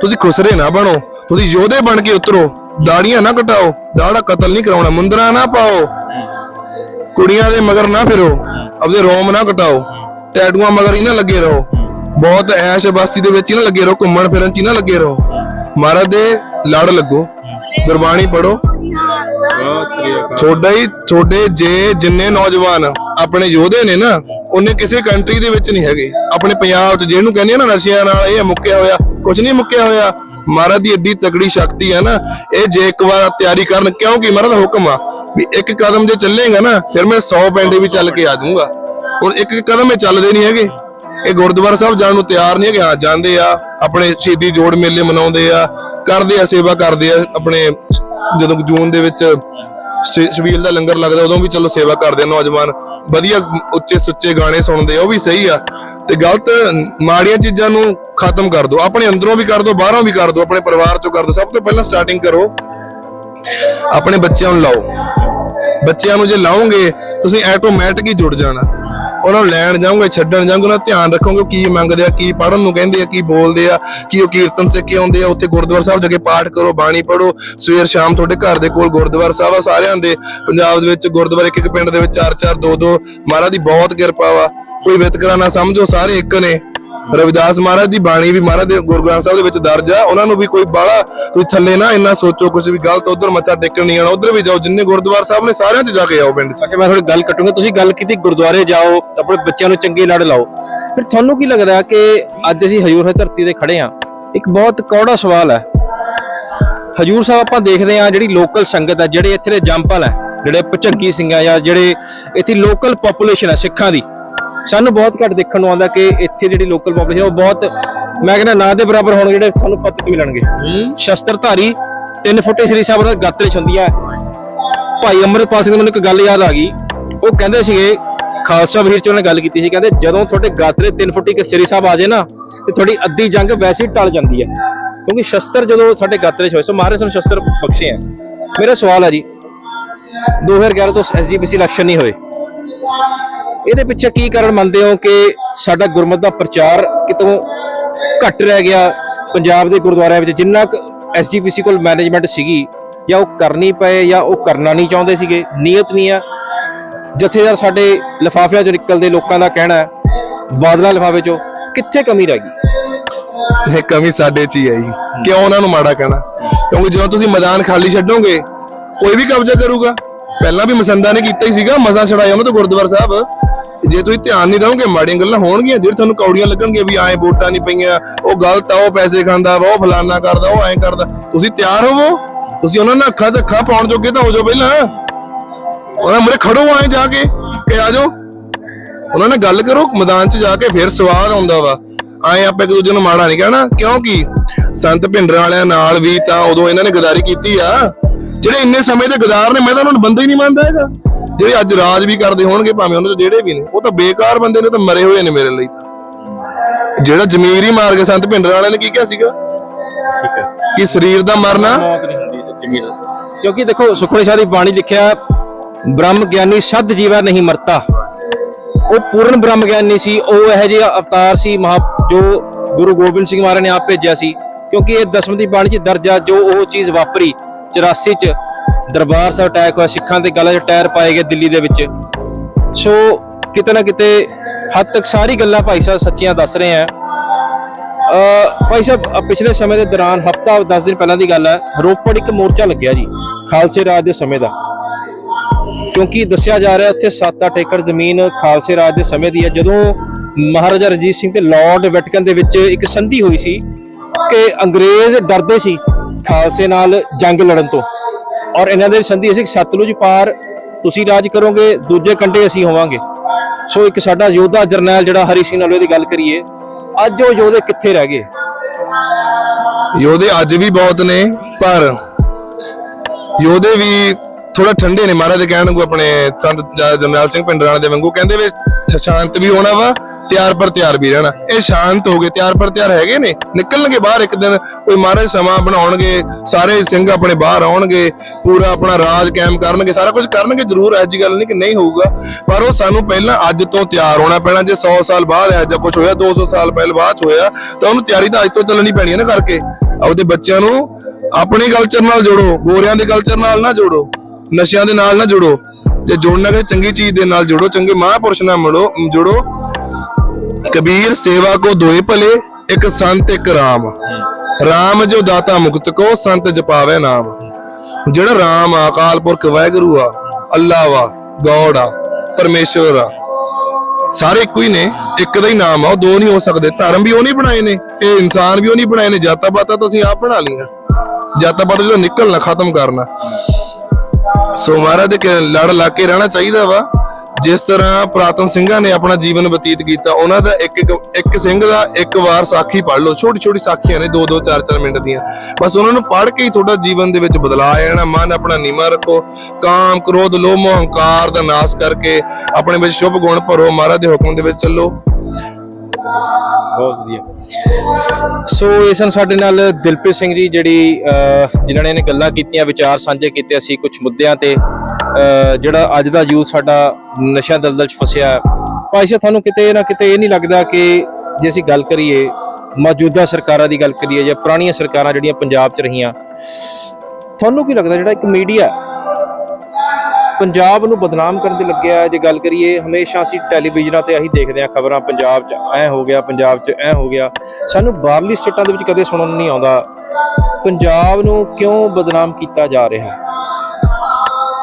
ਤੁਸੀਂ ਖੁਸਰੇ ਨਾ ਬਣੋ, ਤੁਸੀਂ ਯੋਧੇ ਬਣ ਕੇ ਉਤਰੋ, ਦਾੜੀਆਂ ਨਾ ਕਟਾਓ, ਦਾੜਾ ਕਤਲ ਨਹੀਂ ਕਰਾਉਣਾ, ਮੁੰਦਰਾ ਨਾ ਪਾਓ, ਕੁੜੀਆਂ ਦੇ ਮਗਰ ਨਾ ਫਿਰੋ, ਆਪਦੇ ਰੋਮ ਨਾ ਕਟਾਓ, ਟੈਟੂਆਂ ਮਗਰ ਹੀ ਨਾ ਲੱਗੇ ਰਹੋ, ਬਹੁਤ ਐਸ਼ ਬਸਤੀ ਦੇ ਵਿੱਚ ਹੀ ਨਾ ਲੱਗੇ ਰਹੋ, ਘੁੰਮਣ ਫਿਰਨ ਚ ਹੀ ਨਾ ਲੱਗੇ ਰਹੋ। ਮਹਾਰਾਜ ਦੇ ਲੜ ਲੱਗੋ। ਗੁਰਬਾਣੀ ਪੜੋ ਤੁਹਾਡਾ ਹੀ ਤੁਹਾਡੇ ਜੇ ਜਿੰਨੇ ਨੌਜਵਾਨ ਆਪਣੇ ਯੋਧੇ ਨੇ ਨਾ, ਉਹਨੇ ਕਿਸੇ ਕੰਟਰੀ ਦੇ ਵਿੱਚ ਨਹੀਂ ਹੈਗੇ। ਆਪਣੇ ਪੰਜਾਬ 'ਚ ਜਿਹਨੂੰ ਕਹਿੰਦੇ ਆ ਨਾ, ਨਸ਼ਿਆਂ ਨਾਲ ਇਹ ਮੁੱਕਿਆ ਹੋਇਆ ਕੁਝ ਨਹੀਂ ਮੁੱਕਿਆ ਹੋਇਆ। ਮਹਾਰਾਜ ਦੀ ਏਡੀ ਤਕੜੀ ਸ਼ਕਤੀ ਹੈ ਨਾ, ਇਹ ਜੇ ਇੱਕ ਵਾਰ ਤਿਆਰੀ ਕਰਨ, ਕਿਉਂਕਿ ਮਹਾਰਾਜ ਦਾ ਹੁਕਮ ਆ ਵੀ ਇੱਕ ਕਦਮ ਜੇ ਚੱਲੇਗਾ ਨਾ, ਫਿਰ ਮੈਂ 100 ਪੈਂਡੇ ਵੀ ਚੱਲ ਕੇ ਆ ਜਾਊਂਗਾ। ਹੁਣ ਇੱਕ ਇੱਕ ਕਦਮ ਇਹ ਚੱਲਦੇ ਨਹੀਂ ਹੈਗੇ। ਇਹ ਗੁਰਦੁਆਰਾ ਸਾਹਿਬ ਜਾਣ ਨੂੰ ਤਿਆਰ ਨਹੀਂ ਹੈਗੇ। ਹਾਂ, ਜਾਂਦੇ ਆ, ਆਪਣੇ ਸ਼ਹੀਦੀ ਜੋੜ ਮੇਲੇ ਮਨਾਉਂਦੇ ਆ, ਕਰਦੇ ਆ, ਸੇਵਾ ਕਰਦੇ ਆ, ਆਪਣੇ ਜਦੋਂ ਜੂਨ ਦੇ ਵਿੱਚ ਸ਼ਬੀਲ ਦਾ ਲੰਗਰ ਲੱਗਦਾ, ਉਦੋਂ ਵੀ ਚਲੋ ਸੇਵਾ ਕਰਦੇ ਆ ਨੌਜਵਾਨ। ਵਧੀਆ ਉੱਚੇ ਸੁੱਚੇ ਗਾਣੇ ਸੁਣਦੇ ਆ, ਉਹ ਵੀ ਸਹੀ ਆ। ਤੇ ਗਲਤ ਮਾੜੀਆਂ ਚੀਜ਼ਾਂ ਨੂੰ ਖਤਮ ਕਰ ਦਿਓ ਆਪਣੇ ਅੰਦਰੋਂ ਵੀ ਕਰ ਦਿਓ ਬਾਹਰੋਂ ਵੀ ਕਰ ਦਿਓ ਆਪਣੇ ਪਰਿਵਾਰ ਚੋਂ ਕਰ ਦਿਓ ਸਭ ਤੋਂ ਪਹਿਲਾਂ ਸਟਾਰਟਿੰਗ ਕਰੋ, ਆਪਣੇ ਬੱਚਿਆਂ ਨੂੰ ਲਾਓ। ਬੱਚਿਆਂ ਨੂੰ ਜੇ ਲਾਓਗੇ, ਤੁਸੀਂ ਆਟੋਮੈਟਿਕ ਹੀ ਜੁੜ ਜਾਣਾ। ਉਹਨਾਂ ਨੂੰ ਲੈਣ ਜਾਓਗੇ, ਛੱਡਣ ਜਾਓਗੇ, ਉਹਨਾਂ ਦਾ ਧਿਆਨ ਰੱਖੋਗੇ ਕੀ ਮੰਗਦੇ ਆ, ਕੀ ਪੜਨ ਨੂੰ ਕਹਿੰਦੇ ਆ, ਕੀ ਬੋਲਦੇ ਆ, ਕੀ ਉਹ ਕੀਰਤਨ ਸਿੱਖ ਕੇ ਆਉਂਦੇ ਆ, ਉੱਥੇ ਗੁਰਦੁਆਰਾ ਸਾਹਿਬ ਜਾ ਕੇ ਪਾਠ ਕਰੋ, ਬਾਣੀ ਪੜੋ ਸਵੇਰ, ਸ਼ਾਮ ਤੁਹਾਡੇ ਘਰ ਦੇ ਕੋਲ ਗੁਰਦੁਆਰਾ ਸਾਹਿਬ ਆ ਸਾਰਿਆਂ ਦੇ। ਪੰਜਾਬ ਦੇ ਵਿੱਚ ਗੁਰਦੁਆਰੇ ਇੱਕ ਇੱਕ ਪਿੰਡ ਦੇ ਵਿੱਚ ਚਾਰ ਚਾਰ ਦੋ ਦੋ ਮਹਾਰਾਜ ਦੀ ਬਹੁਤ ਕਿਰਪਾ ਵਾ। ਕੋਈ ਵਿਤਕਰਾ ਨਾ ਸਮਝੋ, ਸਾਰੇ ਇੱਕ ਨੇ। ਰਵਿਦਾਸ ਮਹਾਰਾਜ ਦੀ ਬਾਣੀ ਵੀ ਮਹਾਰਾਜ ਦੇ ਗੁਰੂ ਗ੍ਰੰਥ ਸਾਹਿਬ ਦੇ ਵਿੱਚ ਦਰਜ ਆ। ਉਹਨਾਂ ਨੂੰ ਵੀ ਕੋਈ ਬਾਹਲਾ ਤੁਸੀਂ ਥੱਲੇ ਨਾ ਇੰਨਾ ਸੋਚੋ ਕੁਝ ਵੀ ਗਲਤ ਉਧਰ ਮੱਥਾ ਟੇਕਣ ਨਹੀਂ ਆਣਾ ਉਧਰ ਵੀ ਜਾਓ। ਜਿੰਨੇ ਗੁਰਦੁਆਰਾ ਸਾਹਿਬ ਨੇ ਸਾਰਿਆਂ 'ਚ ਜਾ ਕੇ ਆਓ ਪਿੰਡ 'ਚ। ਅੱਛਾ ਮੈਂ ਥੋੜੀ ਗੱਲ ਕੱਟੂੰਗਾ। ਤੁਸੀਂ ਗੱਲ ਕੀਤੀ ਗੁਰਦੁਆਰੇ ਜਾਓ, ਆਪਣੇ ਬੱਚਿਆਂ ਨੂੰ ਚੰਗੇ ਲੜ ਲਾਓ। ਫਿਰ ਤੁਹਾਨੂੰ ਕੀ ਲੱਗਦਾ ਕਿ ਅੱਜ ਅਸੀਂ ਹਜੂਰ ਸਾਹਿਬ ਧਰਤੀ ਤੇ ਖੜੇ ਆ ਇੱਕ ਬਹੁਤ ਕੌੜਾ ਸਵਾਲ ਹੈ। ਹਜੂਰ ਸਾਹਿਬ ਆਪਾਂ ਦੇਖਦੇ ਆ ਜਿਹੜੀ ਲੋਕਲ ਸੰਗਤ ਹੈ, ਜਿਹੜੇ ਇੱਥੇ ਦੇ ਜੰਪਲ ਹੈ, ਜਿਹੜੇ ਪਚੰਗੀ ਸਿੰਘ ਜਾਂ ਜਿਹੜੇ ਇੱਥੇ ਲੋਕਲ ਪੋਪੂਲੇਸ਼ਨ ਹੈ ਸਿੱਖਾਂ ਦੀ। ਸਾਨੂੰ ਬਹੁਤ ਘੱਟ ਦੇਖਣ ਨੂੰ ਆਉਂਦਾ ਕਿ ਇੱਥੇ ਜਿਹੜੀ ਲੋਕਲ ਪੋਪੂਲੇਸ਼ਨ ਉਹ ਬਹੁਤ ਮੈਂ ਕਹਿੰਦਾ ਨਾ ਦੇ ਬਰਾਬਰ ਹੋਣ ਜਿਹੜੇ ਸਾਨੂੰ ਪਤਿਤ ਮਿਲਣਗੇ। ਸ਼ਸਤਰਧਾਰੀ 3 ਫੁੱਟੇ ਸ੍ਰੀ ਸਾਹਿਬ ਦਾ ਗਾਤਰੇ ਹੁੰਦੀ ਹੈ ਭਾਈ ਅਮਰਪਾਲ ਸਿੰਘ ਨੂੰ ਮੈਨੂੰ ਇੱਕ ਗੱਲ ਯਾਦ ਆ ਗਈ। ਉਹ ਕਹਿੰਦੇ ਸੀਗੇ ਖਾਲਸਾ ਵੀਰ ਚ ਉਹਨੇ ਗੱਲ ਕੀਤੀ ਸੀ ਕਹਿੰਦੇ ਜਦੋਂ ਤੁਹਾਡੇ ਗਾਤਰੇ 3 ਫੁੱਟੀ ਕੇ ਸ੍ਰੀ ਸਾਹਿਬ ਆ ਜਾਏ ਨਾ ਤੇ ਤੁਹਾਡੀ ਅੱਧੀ ਜੰਗ ਵੈਸੇ ਹੀ ਟਲ ਜਾਂਦੀ ਹੈ ਕਿਉਂਕਿ ਸ਼ਸਤਰ ਜਦੋਂ ਸਾਡੇ ਗਾਤਰੇ ਚ ਹੋਏ ਸੋ ਮਹਾਰਾਜ ਸਾਨੂੰ ਸ਼ਸਤਰ ਬਖਸ਼ੇ ਆ। ਮੇਰਾ ਸਵਾਲ ਹੈ ਜੀ 2011 ਤੋਂ ਐਸਜੀਪੀਸੀ ਇਲੈਕਸ਼ਨ ਨਹੀਂ ਹੋਏ। ਇਹਦੇ ਪਿੱਛੇ ਕੀ ਕਾਰਨ ਮੰਨਦੇ ਹੋ ਕਿ ਸਾਡਾ ਗੁਰਮਤ ਦਾ ਪ੍ਰਚਾਰ ਕਿਤੋਂ ਘੱਟ ਰਹਿ ਗਿਆ? ਪੰਜਾਬ ਦੇ ਗੁਰਦੁਆਰਿਆਂ ਵਿੱਚ ਜਿੰਨਾ ਐਸਜੀਪੀਸੀ ਕੋਲ ਮੈਨੇਜਮੈਂਟ ਸੀਗੀ, ਜਾਂ ਉਹ ਕਰਨੀ ਪਏ ਜਾਂ ਉਹ ਕਰਨਾ ਨਹੀਂ ਚਾਹੁੰਦੇ ਸੀਗੇ, ਨੀਅਤ ਨਹੀਂ ਆ। ਜਥੇਦਾਰ ਸਾਡੇ ਲਿਫਾਫਿਆਂ ਚੋਂ ਨਿਕਲਦੇ ਲੋਕਾਂ ਦਾ ਕਹਿਣਾ ਬਾਦਲਾ ਲਿਫਾਫੇ ਚੋਂ ਕਿੱਥੇ ਕਮੀ ਰਹਿ ਗਈ? ਇਹ ਕਮੀ ਸਾਡੇ 'ਚ ਹੀ ਹੈ ਜੀ। ਕਿਉਂ ਉਹਨਾਂ ਨੂੰ ਮਾੜਾ ਕਹਿਣਾ? ਕਿਉਂਕਿ ਜਦੋਂ ਤੁਸੀਂ ਮੈਦਾਨ ਖਾਲੀ ਛੱਡੋਗੇ, ਕੋਈ ਵੀ ਕਬਜ਼ਾ ਕਰੂਗਾ। ਪਹਿਲਾਂ ਵੀ ਮਸੰਦਾ ਨੇ ਕੀਤਾ ਹੀ ਸੀਗਾ ਮਜ਼ਾ ਛੜਾਇਆ ਉਹਨਾਂ ਤੋਂ ਗੁਰਦੁਆਰਾ ਸਾਹਿਬ। ਜੇ ਤੁਸੀਂ ਧਿਆਨ ਨਹੀਂ ਦਿਓਗੇ, ਮਾੜੀਆਂ ਗੱਲਾਂ ਹੋਣਗੀਆਂ। ਜਿਹੜੇ ਤੁਹਾਨੂੰ ਕੌੜੀਆਂ ਲੱਗਣਗੀਆਂ ਵੀ ਐਂ ਵੋਟਾਂ ਨਹੀਂ ਪਈਆਂ, ਉਹ ਗਲਤ ਆ, ਉਹ ਪੈਸੇ ਖਾਂਦਾ ਵਾ, ਉਹ ਫਲਾਨਾ ਕਰਦਾ, ਉਹ ਐਂ ਕਰਦਾ। ਤੁਸੀਂ ਤਿਆਰ ਹੋਵੋ। ਤੁਸੀਂ ਉਹਨਾਂ ਨਾਲ ਅੱਖਾਂ ਅੱਖਾਂ ਪਾਉਣ ਜੋਗੇ ਤਾਂ ਹੋ ਜਾਓ ਪਹਿਲਾਂ। ਉਹਨਾਂ ਮੂਹਰੇ ਖੜੋ ਐਂ ਜਾ ਕੇ, ਕਿ ਆ ਜਾਓ। ਉਹਨਾਂ ਨਾਲ ਗੱਲ ਕਰੋ, ਮੈਦਾਨ 'ਚ ਜਾ ਕੇ ਫਿਰ ਸਵਾਦ ਆਉਂਦਾ ਵਾ। ਆਏ ਆਪਾਂ ਇੱਕ ਦੂਜੇ ਨੂੰ ਮਾੜਾ ਨਹੀਂ ਕਹਿਣਾ। ਕਿਉਂਕਿ ਸੰਤ ਭਿੰਡਰਾਂ ਵਾਲਿਆਂ ਨਾਲ ਵੀ ਤਾਂ ਉਦੋਂ ਇਹਨਾਂ ਨੇ ਗਦਾਰੀ ਕੀਤੀ ਆ। ਜਿਹੜੇ ਇੰਨੇ ਸਮੇਂ ਦੇ ਗਦਾਰ ਨੇ, ਮੈਂ ਤਾਂ ਉਹਨਾਂ ਨੂੰ ਬੰਦਾ ਹੀ ਨਹੀਂ ਮੰਨਦਾ ਹੈਗਾ। ਜਿਹੜੇ ਅੱਜ ਰਾਜ ਵੀ ਕਰਦੇ ਹੋਣਗੇ ਭਾਵੇਂ ਉਹਨਾਂ ਤੋਂ ਜਿਹੜੇ ਵੀ ਨੇ ਉਹ ਤਾਂ ਬੇਕਾਰ ਬੰਦੇ ਨੇ ਤਾਂ ਮਰੇ ਹੋਏ ਨੇ ਮੇਰੇ ਲਈ ਤਾਂ। ਜਿਹੜਾ ਜ਼ਮੀਰ ਹੀ ਮਾਰ ਕੇ ਸੰਤ ਭਿੰਡਰਾਂ ਵਾਲਿਆਂ ਨੇ ਕੀ ਕਿਹਾ ਸੀਗਾ? ਠੀਕ ਹੈ। ਕਿ ਸਰੀਰ ਦਾ ਮਰਨਾ। ਮੌਤ ਨਹੀਂ ਹੁੰਦੀ ਜ਼ਮੀਰ ਕਿਉਂਕਿ ਦੇਖੋ ਸੁਖਮਨੀ ਸਾਹਿਬ ਦੀ ਬਾਣੀ ਲਿਖਿਆ ਬ੍ਰਹਮ ਗਿਆਨੀ ਸਦ ਜੀਵਾ ਨਹੀਂ ਮਰਤਾ। ਉਹ ਪੂਰਨ ਬ੍ਰਹਮ ਗਿਆਨੀ ਸੀ ਉਹ ਇਹੋ ਜਿਹਾ ਅਵਤਾਰ ਸੀ ਮਹਾ ਜੋ ਗੁਰੂ ਗੋਬਿੰਦ ਸਿੰਘ ਮਹਾਰਾਜ ਨੇ ਆਪ ਭੇਜਿਆ ਸੀ। ਕਿਉਂਕਿ ਇਹ ਦਸਮ ਦੀ ਬਾਣੀ 'ਚ ਦਰਜ ਆ ਜੋ ਉਹ ਚੀਜ਼ ਵਾਪਰੀ 84 'ਚ ਦਰਬਾਰ ਸਾਹਿਬ ਅਟੈਕ ਹੋਇਆ, ਸਿੱਖਾਂ ਦੇ ਗਲਾਂ 'ਚ ਟਾਇਰ ਪਾਏ ਗਏ ਦਿੱਲੀ ਦੇ ਵਿੱਚ। ਸੋ ਕਿਤੇ ਨਾ ਕਿਤੇ ਹੱਦ ਤੱਕ ਸਾਰੀ ਗੱਲਾਂ ਭਾਈ ਸਾਹਿਬ ਸੱਚੀਆਂ ਦੱਸ ਰਹੇ ਆ। ਅ ਭਾਈ ਸਾਹਿਬ ਪਿਛਲੇ ਸਮੇਂ ਦੇ ਦੌਰਾਨ ਹਫਤਾ 10 ਦਿਨ ਪਹਿਲਾਂ ਦੀ ਗੱਲ ਹੈ, ਰੋਪੜ ਇੱਕ ਮੋਰਚਾ ਲੱਗਿਆ ਜੀ, ਖਾਲਸੇ ਰਾਜ ਦੇ ਸਮੇਂ ਦਾ। ਕਿਉਂਕਿ ਦੱਸਿਆ ਜਾ ਰਿਹਾ ਉੱਥੇ 7-8 ਏਕੜ ਜ਼ਮੀਨ ਖਾਲਸੇ ਰਾਜ ਦੇ ਸਮੇਂ ਦੀ ਹੈ। ਜਦੋਂ ਮਹਾਰਾਜਾ ਰਣਜੀਤ ਸਿੰਘ ਤੇ ਲਾਰਡ ਵੈਟਿਕਨ ਦੇ ਵਿੱਚ ਇੱਕ ਸੰਧੀ ਹੋਈ ਸੀ ਕਿ ਅੰਗਰੇਜ਼ ਡਰਦੇ ਸੀ ਖਾਲਸੇ ਨਾਲ ਜੰਗ ਲੜਨ ਤੋਂ। ਔਰ ਇਹਨਾਂ ਦੇ ਸੰਧੀ ਅਸੀਂ ਸਤਲੁਜ ਪਾਰ ਤੁਸੀਂ ਰਾਜ ਕਰੋਗੇ, ਦੂਜੇ ਕੰਢੇ ਅਸੀਂ ਹੋਵਾਂਗੇ। ਸੋ ਇੱਕ ਸਾਡਾ ਯੋਧਾ ਜਰਨੈਲ ਜਿਹੜਾ ਹਰੀ ਸਿੰਘ ਨਲਵੇ ਦੀ ਗੱਲ ਕਰੀਏ, ਅੱਜ ਉਹ ਯੋਧੇ ਕਿੱਥੇ ਰਹਿ ਗਏ? ਯੋਧੇ ਅੱਜ ਵੀ ਬਹੁਤ ਨੇ, ਪਰ ਯੋਧੇ ਵੀ ਥੋੜਾ ਠੰਡੇ ਨੇ, ਮਹਾਰਾਜ ਦੇ ਕਹਿਣ ਨੂੰ ਆਪਣੇ ਸੰਤ ਜ- ਜਰਨੈਲ ਸਿੰਘ ਪਿੰਡਰਾਣਾ ਦੇ ਵਾਂਗੂ ਕਹਿੰਦੇ ਵੀ ਸ਼ਾਂਤ ਵੀ ਹੋਣਾ ਵਾ, ਤਿਆਰ ਪਰ ਤਿਆਰ ਵੀ ਰਹਿਣਾ। ਇਹ ਸ਼ਾਂਤ ਹੋ ਗਏ, ਤਿਆਰ ਪਰ ਤਿਆਰ ਹੈਗੇ ਨੇ, ਨਿਕਲਣਗੇ ਬਾਹਰ ਇੱਕ ਦਿਨ, ਕੋਈ ਮਹਾਰਾਜ ਸਮਾਂ ਬਣਾਉਣਗੇ, ਸਾਰੇ ਸਿੰਘ ਆਪਣੇ ਬਾਹਰ ਆਉਣਗੇ, ਪੂਰਾ ਆਪਣਾ ਰਾਜ ਕਾਇਮ ਕਰਨਗੇ, ਸਾਰਾ ਕੁਝ ਕਰਨਗੇ ਜ਼ਰੂਰ ਐ ਜੀ ਗੱਲ ਨਹੀਂ ਕਿ ਨਹੀਂ ਹੋਊਗਾ। ਪਰ ਉਹ ਸਾਨੂੰ ਪਹਿਲਾਂ ਅੱਜ ਤੋਂ ਤਿਆਰ ਹੋਣਾ ਪੈਣਾ, ਜੇ 100 ਸਾਲ ਬਾਅਦ ਹੈ, ਜਾਂ ਕੁਝ ਹੋਇਆ 200 ਸਾਲ ਪਹਿਲਾਂ ਬਾਅਦ 'ਚ ਹੋਇਆ, ਤਾਂ ਉਹਨੂੰ ਤਿਆਰੀ ਤਾਂ ਅੱਜ ਤੋਂ ਚੱਲਣੀ ਪੈਣੀ ਹੈ ਨਾ ਕਰਕੇ। ਆਪਦੇ ਬੱਚਿਆਂ ਨੂੰ ਆਪਣੇ ਕਲਚਰ ਨਾਲ ਜੋੜੋ, ਗੋਰਿਆਂ ਦੇ ਕਲਚਰ ਨਾਲ ਨਾ ਜੋੜੋ। ਨਸ਼ਿਆਂ ਦੇ ਨਾਲ ਨਾ ਜੁੜੋ। ਜੇ ਜੁੜਨਾ ਹੈ ਚੰਗੀ ਚੀਜ਼ ਦੇ ਨਾਲ ਜੁੜੋ, ਚੰਗੇ ਮਹਾਂਪੁਰਸ਼ ਨਾਲ ਮਿਲੋ ਜੋੜੋ। ਕਬੀਰ ਸੇਵਾ ਕੋ ਦੋਏ ਭਲੇ, ਇੱਕ ਸੰਤ ਇੱਕ ਰਾਮ। ਰਾਮ ਜੋ ਦਾਤਾ ਮੁਕਤ ਕੋ, ਸੰਤ ਜਪਾਵੇ ਨਾਮ। ਜਿਹੜਾ ਰਾਮ ਆ, ਅਕਾਲ ਪੁਰਖ ਵਾਹਿਗੁਰੂ ਆ, ਅੱਲਾ ਵਾ, ਗੋਡ ਆ, ਪਰਮੇਸ਼ਵਰ ਆ। ਸਾਰੇ ਇੱਕੋ ਹੀ ਨੇ, ਇੱਕ ਦਾ ਹੀ ਨਾਮ ਆ, ਉਹ ਦੋ ਨਹੀਂ ਹੋ ਸਕਦੇ। ਧਰਮ ਵੀ ਉਹ ਨਹੀਂ ਬਣਾਏ ਨੇ, ਇਹ ਇਨਸਾਨ ਵੀ ਉਹ ਨਹੀਂ ਬਣਾਏ ਨੇ। ਜਾਤਾਂ ਪਾਤਾਂ ਤਾਂ ਅਸੀਂ ਆਪ ਬਣਾ ਲਈਆਂ। ਜਾਤਾਂ ਪਾਤਾਂ ਜਦੋਂ ਨਿਕਲਣਾ, ਖਤਮ ਕਰਨਾ। ਸੋ ਮਹਾਰਾਜ ਦੇ ਲੜ ਲਾ ਕੇ ਰਹਿਣਾ ਚਾਹੀਦਾ ਵਾ। ਜਿਸ ਤਰ੍ਹਾਂ ਪ੍ਰਾਤਨ ਸਿੰਘਾਂ ਨੇ ਆਪਣਾ ਜੀਵਨ ਬਤੀਤ ਕੀਤਾ, ਉਹਨਾਂ ਦਾ ਇੱਕ ਇੱਕ ਇੱਕ ਸਿੰਘ ਦਾ ਇੱਕ ਵਾਰ ਸਾਖੀ ਪੜ੍ਹ ਲਓ। ਛੋਟੀ ਛੋਟੀ ਸਾਖੀਆਂ ਨੇ 2 2 4 4 ਮਿੰਟ ਦੀਆਂ। ਬਸ ਉਹਨਾਂ ਨੂੰ ਪੜ੍ਹ ਕੇ ਹੀ ਤੁਹਾਡਾ ਜੀਵਨ ਦੇ ਵਿੱਚ ਬਦਲਾਅ ਆ ਜਾਣਾ। ਮਨ ਆਪਣਾ ਨੀਵਾਂ ਰੱਖੋ। ਕਾਮ, ਕ੍ਰੋਧ, ਲੋਭ ਹੰਕਾਰ ਦਾ ਨਾਸ਼ ਕਰਕੇ ਆਪਣੇ ਵਿੱਚ ਸ਼ੁਭ ਗੁਣ ਭਰੋ। ਮਹਾਰਾਜ ਦੇ ਹੁਕਮ ਦੇ ਵਿੱਚ ਚੱਲੋ। ਬਹੁਤ ਵਧੀਆ ਸੋ ਇਹ ਸਨ ਸਾਡੇ ਨਾਲ ਦਿਲਪ੍ਰੀਤ ਸਿੰਘ ਜੀ ਜਿਹੜੀ ਅਹ, ਜਿਨ੍ਹਾਂ ਨੇ ਇਹਨੇ ਗੱਲਾਂ ਕੀਤੀਆਂ ਵਿਚਾਰ ਸਾਂਝੇ ਕੀਤੇ ਅਸੀਂ ਕੁਝ ਮੁੱਦਿਆਂ ਤੇ ਜਿਹੜਾ ਅੱਜ ਦਾ ਯੂਥ ਸਾਡਾ ਨਸ਼ਾ ਦਲਦਲ 'ਚ ਫਸਿਆ ਹੈ। ਤੁਹਾਨੂੰ ਕਿਤੇ ਨਾ ਕਿਤੇ ਇਹ ਨਹੀਂ ਲੱਗਦਾ ਕਿ ਜੇ ਅਸੀਂ ਗੱਲ ਕਰੀਏ ਮੌਜੂਦਾ ਸਰਕਾਰਾਂ ਦੀ ਗੱਲ ਕਰੀਏ ਜਾਂ ਪੁਰਾਣੀਆਂ ਸਰਕਾਰਾਂ ਜਿਹੜੀਆਂ ਪੰਜਾਬ 'ਚ ਰਹੀਆਂ ਤੁਹਾਨੂੰ ਕੀ ਲੱਗਦਾ ਜਿਹੜਾ ਇੱਕ ਮੀਡੀਆ ਪੰਜਾਬ ਨੂੰ ਬਦਨਾਮ ਕਰਨ ਤੇ ਲੱਗਿਆ ਜੇ ਗੱਲ ਕਰੀਏ, ਹਮੇਸ਼ਾ ਅਸੀਂ ਟੈਲੀਵਿਜ਼ਨਾਂ ਤੇ ਅਸੀਂ ਦੇਖਦੇ ਹਾਂ ਖਬਰਾਂ, ਪੰਜਾਬ 'ਚ ਐ ਹੋ ਗਿਆ, ਪੰਜਾਬ 'ਚ ਐ ਹੋ ਗਿਆ। ਸਾਨੂੰ ਬਾਹਰਲੀ ਸਟੇਟਾਂ ਦੇ ਵਿੱਚ ਕਦੇ ਸੁਣਨ ਨਹੀਂ ਆਉਂਦਾ। ਪੰਜਾਬ ਨੂੰ ਕਿਉਂ ਬਦਨਾਮ ਕੀਤਾ ਜਾ ਰਿਹਾ?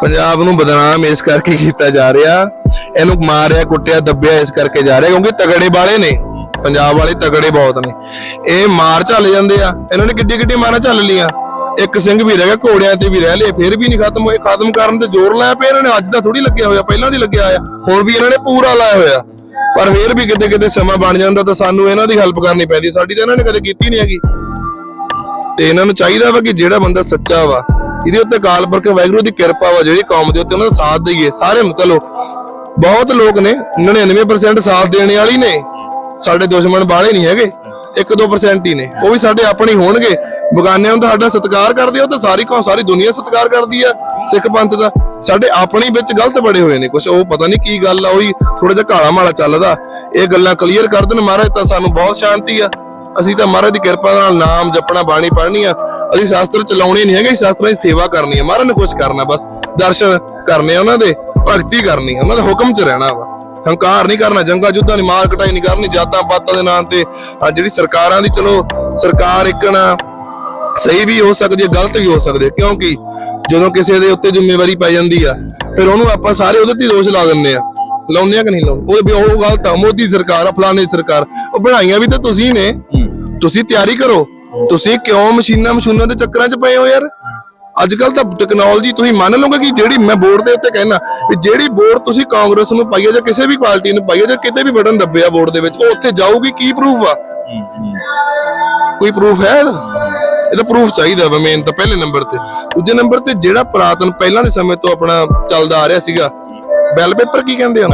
ਪੰਜਾਬ ਨੂੰ ਬਦਨਾਮ ਇਸ ਕਰਕੇ ਕੀਤਾ ਜਾ ਰਿਹਾ, ਇਹਨੂੰ ਮਾਰਿਆ, ਕੁੱਟਿਆ, ਦੱਬਿਆ ਇਸ ਕਰਕੇ ਜਾ ਰਿਹਾ, ਕਿਉਂਕਿ ਤਗੜੇ ਵਾਲੇ ਨੇ। ਪੰਜਾਬ ਵਾਲੇ ਤਗੜੇ ਬਹੁਤ ਨੇ। ਇਹ ਮਾਰ ਚੱਲ ਜਾਂਦੇ ਆ। ਇਹਨਾਂ ਨੇ ਕਿੱਡੀ ਕਿੱਡੀ ਮਾਰਾਂ ਚੱਲ ਲੀਆਂ ਇੱਕ ਸਿੰਘ ਵੀ ਰਹਿ ਗਿਆ, ਘੋੜਿਆਂ ਤੇ ਵੀ ਰਹਿ ਲਏ, ਫਿਰ ਵੀ ਨਹੀਂ ਖਤਮ ਹੋਏ। ਖਤਮ ਕਰਨ ਤੇ ਜ਼ੋਰ ਲਾਇਆ ਪਿਆ, ਇਹਨਾਂ ਨੇ ਅੱਜ ਦਾ ਥੋੜੀ ਲੱਗਿਆ ਹੋਇਆ, ਪਹਿਲਾਂ ਦੀ ਲੱਗਿਆ ਆ ਹੁਣ ਵੀ ਇਹਨਾਂ ਨੇ ਪੂਰਾ ਲਾਇਆ ਹੋਇਆ। ਪਰ ਫਿਰ ਵੀ ਕਿਤੇ ਕਿਤੇ ਸਮਾਂ ਬਣ ਜਾਂਦਾ ਤਾਂ ਸਾਨੂੰ ਇਹਨਾਂ ਦੀ ਹੈਲਪ ਕਰਨੀ ਪੈਂਦੀ। ਸਾਡੀ ਤਾਂ ਇਹਨਾਂ ਨੇ ਕਦੇ ਕੀਤੀ ਨਹੀਂ ਹੈਗੀ। ਤੇ ਇਹਨਾਂ ਨੂੰ ਚਾਹੀਦਾ ਵਾ ਕਿ ਜਿਹੜਾ ਬੰਦਾ ਸੱਚਾ ਵਾ, ਇਹਦੇ ਉੱਤੇ ਕਾਲ ਪੁਰਖ ਵਾਹਿਗੁਰੂ ਦੀ ਕਿਰਪਾ ਵਾ, ਜਿਹੜੀ ਕੌਮ ਦੇ ਉੱਤੇ ਉਹਨਾਂ ਦਾ ਸਾਥ ਦਈਏ। ਸਾਰੇ ਨੂੰ ਚਲੋ ਬਹੁਤ ਲੋਕ ਨੇ 99% ਸਾਥ ਦੇਣ ਵਾਲੀ ਨੇ। ਸਾਡੇ ਦੁਸ਼ਮਣ ਬਾਹਲੇ ਨਹੀਂ ਹੈਗੇ। 1-2% ਹੀ ਨੇ। ਉਹ ਵੀ ਸਾਡੇ ਆਪਣੇ ਹੋਣਗੇ। ਬਗਾਨਿਆਂ ਨੂੰ ਤਾਂ ਸਾਡਾ ਸਤਿਕਾਰ ਕਰਦੇ ਆ, ਉਹ ਤਾਂ ਸਾਰੀ ਕੌਮ, ਸਾਰੀ ਦੁਨੀਆ ਸਤਿਕਾਰ ਕਰਦੀ ਆ ਸਿੱਖ ਪੰਥ ਦਾ। ਸਾਡੇ ਆਪਣੇ ਵਿੱਚ ਗਲਤ ਬੜੇ ਹੋਏ ਨੇ ਕੁਝ ਉਹ ਪਤਾ ਨਹੀਂ ਕੀ ਗੱਲ ਆ, ਉਹੀ ਥੋੜਾ ਜਿਹਾ ਕਾਲਾ ਮਾਲਾ ਚੱਲਦਾ। ਇਹ ਗੱਲਾਂ ਕਲੀਅਰ ਕਰ ਦੇਣ ਮਹਾਰਾਜ, ਤਾਂ ਸਾਨੂੰ ਬਹੁਤ ਸ਼ਾਂਤੀ ਆ। ਅਸੀਂ ਤਾਂ ਮਹਾਰਾਜ ਦੀ ਕਿਰਪਾ ਨਾਲ ਨਾਮ ਜਪਣਾ, ਬਾਣੀ ਪੜ੍ਹਨੀ ਆ। ਅਸੀਂ ਸ਼ਾਸਤਰ ਚਲਾਉਣੇ ਨਹੀਂ ਹੈਗੇ, ਸ਼ਾਸਤਰਾਂ ਦੀ ਸੇਵਾ ਕਰਨੀ ਆ। ਮਹਾਰਾਜ ਨੇ ਕੁਝ ਕਰਨਾ, ਬਸ ਦਰਸ਼ਨ ਕਰਨੇ ਆ ਉਹਨਾਂ ਦੇ, ਭਗਤੀ ਕਰਨੀ ਉਹਨਾਂ ਦੇ ਹੁਕਮ 'ਚ ਰਹਿਣਾ ਵਾ। ਹੰਕਾਰ ਨਹੀਂ ਕਰਨਾ, ਜੰਗਾ ਜੁੱਧਾਂ ਦੀ ਮਾਰ ਕਟਾਈ ਨਹੀਂ ਕਰਨੀ ਜਾਤਾਂ ਪਾਤਾਂ ਦੇ ਨਾਂ ਤੇ ਆ ਜਿਹੜੀ ਸਰਕਾਰਾਂ ਦੀ, ਚਲੋ, ਸਰਕਾਰ ਇੱਕ ਨਾ ਸਹੀ ਵੀ ਹੋ ਸਕਦੀ ਹੈ ਗਲਤ ਵੀ ਹੋ ਸਕਦੀ ਹੈ। ਕਿਉਂਕਿ ਜਦੋਂ ਕਿਸੇ ਦੇ ਉੱਤੇ ਜ਼ਿੰਮੇਵਾਰੀ ਪੈ ਜਾਂਦੀ ਆ ਫਿਰ ਉਹਨੂੰ ਆਪਾਂ ਸਾਰੇ ਉਹਦੇ ਤੇ ਦੋਸ਼ ਲਾ ਦਿੰਦੇ ਆ। ਲਾਉਂਦੇ ਆ ਕਿ ਨਹੀਂ ਲਾਉਂਦੇ? ਉਹ ਵੀ ਉਹ ਗਲਤ ਆ ਮੋਦੀ ਸਰਕਾਰ ਆ ਫਲਾਣੇ ਸਰਕਾਰ। ਉਹ ਬਣਾਈਆਂ ਵੀ ਤਾਂ ਤੁਸੀਂ ਨੇ। ਤੁਸੀਂ ਤਿਆਰੀ ਕਰੋ। ਤੁਸੀਂ ਕਿਉਂ ਮਸ਼ੀਨਾਂ ਮਸ਼ੂਨਾਂ ਦੇ ਚੱਕਰਾਂ 'ਚ ਪਏ ਹੋ ਯਾਰ? ਅੱਜ ਕੱਲ ਤਾਂ ਟੈਕਨੋਲੋਜੀ ਤੁਸੀਂ ਮੰਨ ਲਓਗੇ ਕਿ ਜਿਹੜੀ ਮੈਂ ਬੋਰਡ ਦੇ ਉੱਤੇ ਕਹਿਣਾ ਵੀ ਜਿਹੜੀ ਬੋਰਡ ਤੁਸੀਂ ਕਾਂਗਰਸ ਨੂੰ ਪਾਈਏ ਜਾਂ ਕਿਸੇ ਵੀ ਪਾਰਟੀ ਨੂੰ ਪਾਈਏ ਜਾਂ ਕਿਤੇ ਵੀ ਬਟਨ ਦੱਬਿਆ ਬੋਰਡ ਦੇ ਵਿੱਚ ਉਹ ਉੱਥੇ ਜਾਊਗੀ ਕੀ ਪ੍ਰੂਫ ਆ? ਕੋਈ ਪ੍ਰੂਫ ਹੈ ਇਹਦਾ ਪ੍ਰੂਫ ਚਾਹੀਦਾ ਵਾ ਮੇਨ ਤਾਂ ਪਹਿਲੇ ਨੰਬਰ ਤੇ। ਦੂਜੇ ਨੰਬਰ ਤੇ ਜਿਹੜਾ ਪੁਰਾਤਨ ਪਹਿਲਾਂ ਦੇ ਸਮੇਂ ਤੋਂ ਆਪਣਾ ਚੱਲਦਾ ਆ ਰਿਹਾ ਸੀਗਾ ਬੈਲ ਪੇਪਰ ਕੀ ਕਹਿੰਦੇ ਆ?